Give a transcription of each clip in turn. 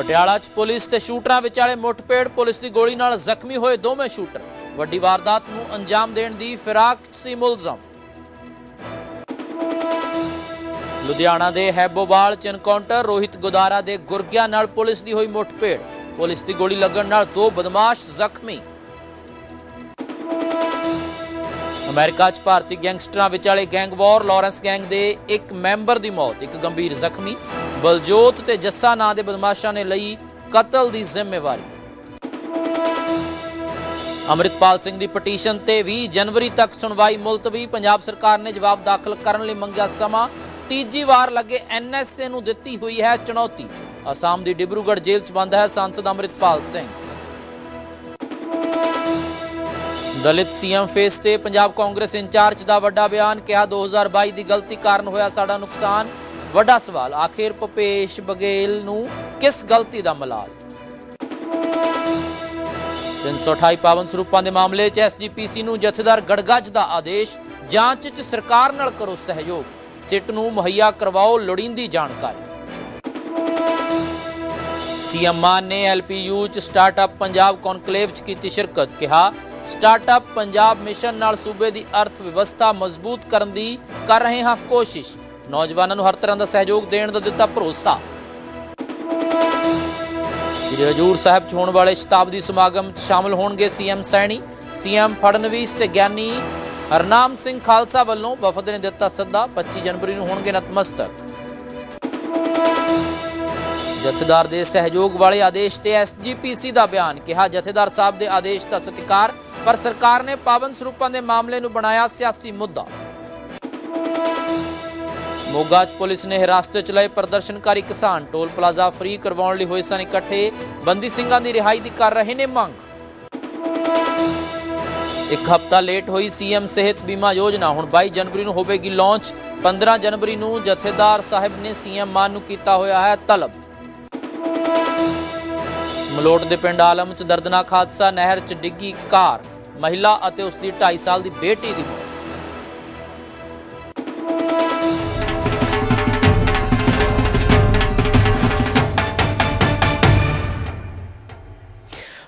ਪਟਿਆਲਾ 'ਚ ਪੁਲਿਸ ਤੇ ਸ਼ੂਟਰਾਂ ਵਿਚਾਲੇ ਮੁੱਠਭੇੜ, ਪੁਲਿਸ ਦੀ ਗੋਲੀ ਨਾਲ ਜ਼ਖਮੀ ਹੋਏ ਦੋਵੇਂ ਸ਼ੂਟਰ। ਵੱਡੀ ਵਾਰਦਾਤ ਨੂੰ ਅੰਜਾਮ ਦੇਣ ਦੀ ਫਿਰਾਕ ਸੀ ਮੁਲਜ਼ਮ। ਲੁਧਿਆਣਾ ਦੇ ਹੈਬੋਵਾਲ ਚ ਐਨਕਾਊਂਟਰ, ਰੋਹਿਤ ਗੁਦਾਰਾ ਦੇ ਗੁਰਗਿਆਂ ਨਾਲ ਪੁਲਿਸ ਦੀ ਹੋਈ ਮੁੱਠਭੇੜ। ਪੁਲਿਸ ਦੀ ਗੋਲੀ ਲੱਗਣ ਨਾਲ ਦੋ ਬਦਮਾਸ਼ ਜ਼ਖਮੀ। ਅਮਰੀਕਾ 'ਚ ਭਾਰਤੀ ਗੈਂਗਸਟਰਾਂ ਵਿਚਾਲੇ ਗੈਂਗ ਵਾਰ ਲਾਰੈਂਸ ਗੈਂਗ ਦੇ ਇੱਕ ਮੈਂਬਰ ਦੀ ਮੌਤ, ਇੱਕ ਗੰਭੀਰ ਜ਼ਖਮੀ। ਬਲਜੋਤ ਤੇ ਜੱਸਾ ਨਾਂ ਦੇ ਬਦਮਾਸ਼ਾਂ ਨੇ ਲਈ ਕਤਲ ਦੀ ਜ਼ਿੰਮੇਵਾਰੀ। ਅੰਮ੍ਰਿਤਪਾਲ ਸਿੰਘ ਦੀ ਪਟੀਸ਼ਨ ਤੇ 20 ਜਨਵਰੀ ਤੱਕ ਸੁਣਵਾਈ ਮੁਲਤਵੀ, ਪੰਜਾਬ ਸਰਕਾਰ ਨੇ ਜਵਾਬ ਦਾਖਲ ਕਰਨ ਲਈ ਮੰਗਿਆ ਸਮਾਂ। ਤੀਜੀ ਵਾਰ ਲੱਗੇ ਐਨਐਸਏ ਨੂੰ ਦਿੱਤੀ ਹੋਈ ਹੈ ਚੁਣੌਤੀ। ਅਸਾਮ ਦੀ ਡਿਬਰੂਗੜ੍ਹ ਜੇਲ੍ਹ 'ਚ ਬੰਦ ਹੈ ਸੰਸਦ ਅੰਮ੍ਰਿਤਪਾਲ ਸਿੰਘ। ਦਲਿਤ ਸੀਐਮ ਫੇਸ ਤੇ ਪੰਜਾਬ ਕਾਂਗਰਸ ਇੰਚਾਰਜ ਦਾ ਵੱਡਾ ਬਿਆਨ, ਕਿਹਾ 2022 ਦੀ ਗਲਤੀ ਕਾਰਨ ਹੋਇਆ ਸਾਡਾ ਨੁਕਸਾਨ। ਵੱਡਾ ਸਵਾਲ, ਆਖਿਰ ਭੁਪੇਸ਼ ਬਗੇਲ ਨੂੰ ਕਿਸ ਗਲਤੀ ਦਾ ਮਲਾਲ? 328 ਪਾਵਨ ਸਰੂਪਾਂ ਦੇ ਮਾਮਲੇ 'ਚ ਐਸਜੀਪੀਸੀ ਨੂੰ ਜਥੇਦਾਰ ਗੜਗੱਜ ਦਾ ਆਦੇਸ਼, ਜਾਂਚ 'ਚ ਸਰਕਾਰ ਨਾਲ ਕਰੋ ਸਹਿਯੋਗ। ਸਿੱਟ ਨੂੰ ਮੁਹੱਈਆ ਕਰਵਾਓ ਲੋੜੀਂਦੀ ਜਾਣਕਾਰੀ। ਸੀਐਮ ਮਾਨ ਨੇ ਐਲਪੀਯੂ 'ਚ ਸਟਾਰਟਅਪ ਪੰਜਾਬ ਕਨਕਲੇਵ 'ਚ ਕੀਤੀ ਸ਼ਿਰਕਤ, ਕਿਹਾ ਸਟਾਰਟਅਪ ਪੰਜਾਬ ਮਿਸ਼ਨ ਨਾਲ ਸੂਬੇ ਦੀ ਅਰਥ ਵਿਵਸਥਾ ਮਜ਼ਬੂਤ ਕਰਨ ਦੀ ਕਰ ਰਹੇ ਹਾਂ ਕੋਸ਼ਿਸ਼। ਨੌਜਵਾਨਾਂ ਨੂੰ ਹਰ ਤਰ੍ਹਾਂ ਦਾ ਸਹਿਯੋਗ ਦੇਣ ਦਾ ਦਿੱਤਾ ਭਰੋਸਾ। ਸ੍ਰੀ ਹਜੂਰ ਸਾਹਿਬ 'ਚ ਹੋਣ ਵਾਲੇ ਸ਼ਤਾਬਦੀ ਸਮਾਗਮ 'ਚ ਸ਼ਾਮਲ ਹੋਣਗੇ ਸੀਐਮ ਸੈਣੀ, ਸੀਐਮ ਫੜਨਵੀਸ ਤੇ ਗਿਆਨੀ ਹਰਨਾਮ ਸਿੰਘ ਖਾਲਸਾ ਵੱਲੋਂ ਵਫਦ ਨੇ ਦਿੱਤਾ ਸੱਦਾ 25 ਜਨਵਰੀ ਨੂੰ ਹੋਣਗੇ ਨਤਮਸਤਕ। ਜਥੇਦਾਰ ਦੇ ਸਹਿਯੋਗ ਵਾਲੇ ਆਦੇਸ਼ ਤੇ ਐਸਜੀਪੀਸੀ ਦਾ ਬਿਆਨ, ਕਿਹਾ ਜਥੇਦਾਰ ਸਾਹਿਬ ਦੇ ਆਦੇਸ਼ ਦਾ ਸਤਿਕਾਰ ਪਰ ਸਰਕਾਰ ਨੇ ਪਾਵਨ ਸਰੂਪਾਂ ਦੇ ਮਾਮਲੇ ਨੂੰ ਬਣਾਇਆ ਸਿਆਸੀ ਮੁੱਦਾ। ਮੋਗਾ 'ਚ ਪੁਲਿਸ ਨੇ ਹਿਰਾਸਤ 'ਚ ਲਏ ਪ੍ਰਦਰਸ਼ਨਕਾਰੀ ਕਿਸਾਨ। ਟੋਲ ਪਲਾਜ਼ਾ ਫ੍ਰੀ ਕਰਵਾਉਣ ਲਈ ਹੋਏ ਸਨ ਇਕੱਠੇ। ਬੰਦੀ ਸਿੰਘਾਂ ਦੀ ਰਿਹਾਈ ਦੀ ਕਰ ਰਹੇ ਨੇ ਮੰਗ। ਇੱਕ ਹਫ਼ਤਾ ਲੇਟ ਹੋਈ ਸੀਐਮ ਸਿਹਤ ਬੀਮਾ ਯੋਜਨਾ। ਹੁਣ 22 ਜਨਵਰੀ ਨੂੰ ਹੋਵੇਗੀ ਲਾਂਚ। 15 ਜਨਵਰੀ ਨੂੰ ਜਥੇਦਾਰ ਸਾਹਿਬ ਨੇ ਸੀਐਮ ਮਾਨ ਨੂੰ ਕੀਤਾ ਹੋਇਆ ਹੈ ਤਲਬ। ਮਲੋਟ ਦੇ ਪਿੰਡ ਆਲਮ 'ਚ ਦਰਦਨਾਕ ਹਾਦਸਾ। ਨਹਿਰ 'ਚ ਡਿੱਗੀ ਕਾਰ। ਮਹਿਲਾ ਅਤੇ ਉਸ ਦੀ 2.5 ਸਾਲ ਦੀ ਬੇਟੀ ਦੀ ਮੌਤ।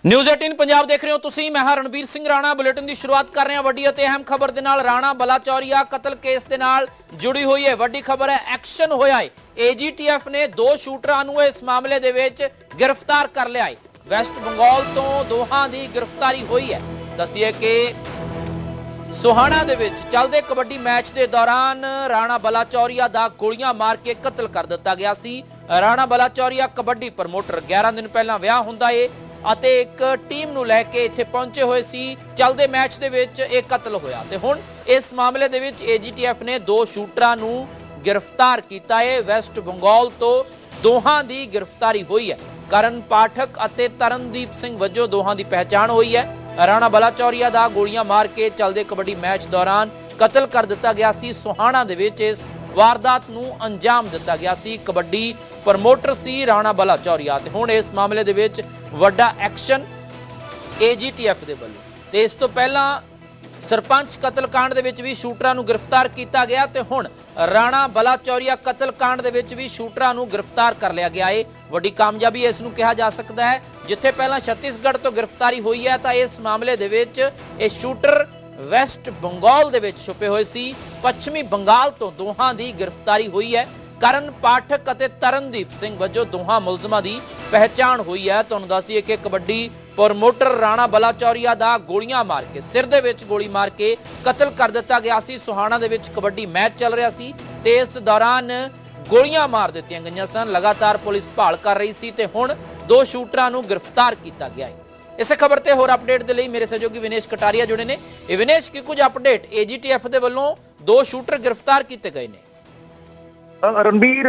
ਨਿਊਜ਼ 18 ਪੰਜਾਬ ਦੇਖ ਰਹੇ ਹੋ ਤੁਸੀਂ। ਮੈਂ ਹਾਂ ਰਣਬੀਰ ਸਿੰਘ ਰਾਣਾ। ਬੁਲੇਟਿਨ ਦੀ ਸ਼ੁਰੂਆਤ ਕਰ ਰਹੇ ਹਾਂ ਵੱਡੀ ਅਤੇ ਅਹਿਮ ਖਬਰ ਦੇ ਨਾਲ। ਰਾਣਾ ਬਲਾਚੌਰੀਆ ਕਤਲ ਕੇਸ ਦੇ ਨਾਲ ਜੁੜੀ ਹੋਈ ਹੈ। ਵੱਡੀ ਖਬਰ ਹੈ, ਐਕਸ਼ਨ ਹੋਇਆ ਹੈ। ਏਜੀਟੀਐਫ ਨੇ ਦੋ ਸ਼ੂਟਰਾਂ ਨੂੰ ਇਸ ਮਾਮਲੇ ਦੇ ਵਿੱਚ ਗ੍ਰਿਫਤਾਰ ਕਰ ਲਿਆ ਹੈ। ਵੈਸਟ ਬੰਗਾਲ ਤੋਂ ਦੋਹਾਂ ਦੀ ਗ੍ਰਿਫਤਾਰੀ ਹੋਈ ਹੈ। ਦੱਸਦੀ ਹੈ ਕਿ ਸੋਹਾਣਾ ਦੇ ਵਿੱਚ ਚੱਲਦੇ ਕਬੱਡੀ ਮੈਚ ਦੇ ਦੌਰਾਨ ਰਾਣਾ ਬਲਾਚੌਰੀਆ ਦਾ ਗੋਲੀਆਂ ਮਾਰ ਕੇ ਕਤਲ ਕਰ ਦਿੱਤਾ ਗਿਆ ਸੀ। ਰਾਣਾ ਬਲਾਚੌਰੀਆ ਕਬੱਡੀ ਪ੍ਰਮੋਟਰ 11 ਦਿਨ ਪਹਿਲਾਂ ਵਿਆਹ ਹੁੰਦਾ ਏ ਅਤੇ ਇੱਕ ਟੀਮ ਨੂੰ ਲੈ ਕੇ ਇੱਥੇ ਪਹੁੰਚੇ ਹੋਏ ਸੀ। ਚੱਲਦੇ ਮੈਚ ਦੇ ਵਿੱਚ ਇਹ ਕਤਲ ਹੋਇਆ ਤੇ ਹੁਣ ਇਸ ਮਾਮਲੇ ਦੇ ਵਿੱਚ ਏਜੀਟੀਐਫ ਨੇ ਦੋ ਸ਼ੂਟਰਾਂ ਨੂੰ ਗ੍ਰਿਫਤਾਰ ਕੀਤਾ ਏ। ਵੈਸਟ ਬੰਗਾਲ ਤੋਂ ਦੋਹਾਂ ਦੀ ਗ੍ਰਿਫਤਾਰੀ ਹੋਈ ਹੈ। ਕਰਨ ਪਾਠਕ ਅਤੇ ਤਰਨਦੀਪ ਸਿੰਘ ਵਜੋਂ ਦੋਹਾਂ ਦੀ ਪਹਿਚਾਣ ਹੋਈ ਹੈ। ਰਾਣਾ ਬਲਾਚੌਰੀਆ ਦਾ ਗੋਲੀਆਂ ਮਾਰ ਕੇ ਚੱਲਦੇ ਕਬੱਡੀ ਮੈਚ ਦੌਰਾਨ ਕਤਲ ਕਰ ਦਿੱਤਾ ਗਿਆ ਸੀ। ਸੁਹਾਣਾ ਦੇ ਵਿੱਚ ਇਸ ਵਾਰਦਾਤ ਨੂੰ ਅੰਜਾਮ ਦਿੱਤਾ ਗਿਆ ਸੀ। ਕਬੱਡੀ ਪ੍ਰਮੋਟਰ ਸੀ ਰਾਣਾ ਬਲਾਚੌਰੀਆ ਤੇ ਹੁਣ ਇਸ ਮਾਮਲੇ ਦੇ ਵਿੱਚ ਵੱਡਾ ਐਕਸ਼ਨ ਏਜੀਟੀਐਫ ਦੇ ਵੱਲੋਂ। ਤੇ ਇਸ ਤੋਂ ਪਹਿਲਾਂ ਸਰਪੰਚ ਕਤਲकांड ਦੇ ਵਿੱਚ ਵੀ ਸ਼ੂਟਰਾਂ ਨੂੰ ਗ੍ਰਿਫਤਾਰ ਕੀਤਾ ਗਿਆ ਤੇ ਹੁਣ ਰਾਣਾ ਬਲਾਚੌਰੀਆ ਕਤਲकांड ਦੇ ਵਿੱਚ ਵੀ ਸ਼ੂਟਰਾਂ ਨੂੰ ਗ੍ਰਿਫਤਾਰ ਕਰ ਲਿਆ ਗਿਆ ਏ। ਵੱਡੀ ਕਾਮਯਾਬੀ ਇਸ ਨੂੰ ਕਿਹਾ ਜਾ ਸਕਦਾ ਹੈ। ਜਿੱਥੇ ਪਹਿਲਾਂ ਛੱਤੀਸਗੜ੍ਹ ਤੋਂ ਗ੍ਰਿਫਤਾਰੀ ਹੋਈ ਹੈ ਤਾਂ ਇਸ ਮਾਮਲੇ ਦੇ ਵਿੱਚ ਇਹ ਸ਼ੂਟਰ ਵੈਸਟ ਬੰਗਾਲ ਦੇ ਵਿੱਚ ਛੁਪੇ ਹੋਏ ਸੀ। ਪੱਛਮੀ ਬੰਗਾਲ ਤੋਂ ਦੋਹਾਂ ਦੀ ਗ੍ਰਿਫਤਾਰੀ ਹੋਈ ਹੈ। ਕਰਨ ਪਾਠਕ ਅਤੇ ਤਰਨਦੀਪ ਸਿੰਘ ਵਜੋਂ ਦੋਹਾਂ ਮੁਲਜ਼ਮਾਂ ਦੀ ਪਹਿਚਾਣ ਹੋਈ ਹੈ। ਤੁਹਾਨੂੰ ਦੱਸ ਦਈਏ ਕਿ ਕਬੱਡੀ ਪ੍ਰਮੋਟਰ ਰਾਣਾ ਬਲਾਚੌਰੀਆ ਦਾ ਗੋਲੀਆਂ ਮਾਰ ਕੇ, ਸਿਰ ਦੇ ਵਿੱਚ ਗੋਲੀ ਮਾਰ ਕੇ ਕਤਲ ਕਰ ਦਿੱਤਾ ਗਿਆ ਸੀ। ਸੁਹਾਣਾ ਦੇ ਵਿੱਚ ਕਬੱਡੀ ਮੈਚ ਚੱਲ ਰਿਹਾ ਸੀ ਤੇ ਇਸ ਦੌਰਾਨ ਗੋਲੀਆਂ ਮਾਰ ਦਿੱਤੀਆਂ ਗਈਆਂ ਸਨ। ਲਗਾਤਾਰ ਪੁਲਿਸ ਭਾਲ ਕਰ ਰਹੀ ਸੀ ਤੇ ਹੁਣ ਦੋ ਸ਼ੂਟਰਾਂ ਨੂੰ ਗ੍ਰਿਫਤਾਰ ਕੀਤਾ ਗਿਆ ਹੈ। ਇਸੇ ਖਬਰ ਤੇ ਹੋਰ ਅਪਡੇਟ ਦੇ ਲਈ ਮੇਰੇ ਸਹਿਯੋਗੀ ਵਿਨੇਸ਼ ਕਟਾਰੀਆ ਜੁੜੇ ਨੇ। ਇਹ ਵਿਨੇਸ਼, ਕੀ ਕੁਝ ਅਪਡੇਟ? ਏਜੀਟੀਐਫ ਦੇ ਵੱਲੋਂ ਦੋ ਸ਼ੂਟਰ ਗ੍ਰਿਫਤਾਰ ਕੀਤੇ ਗਏ ਨੇ। ਰਣਬੀਰ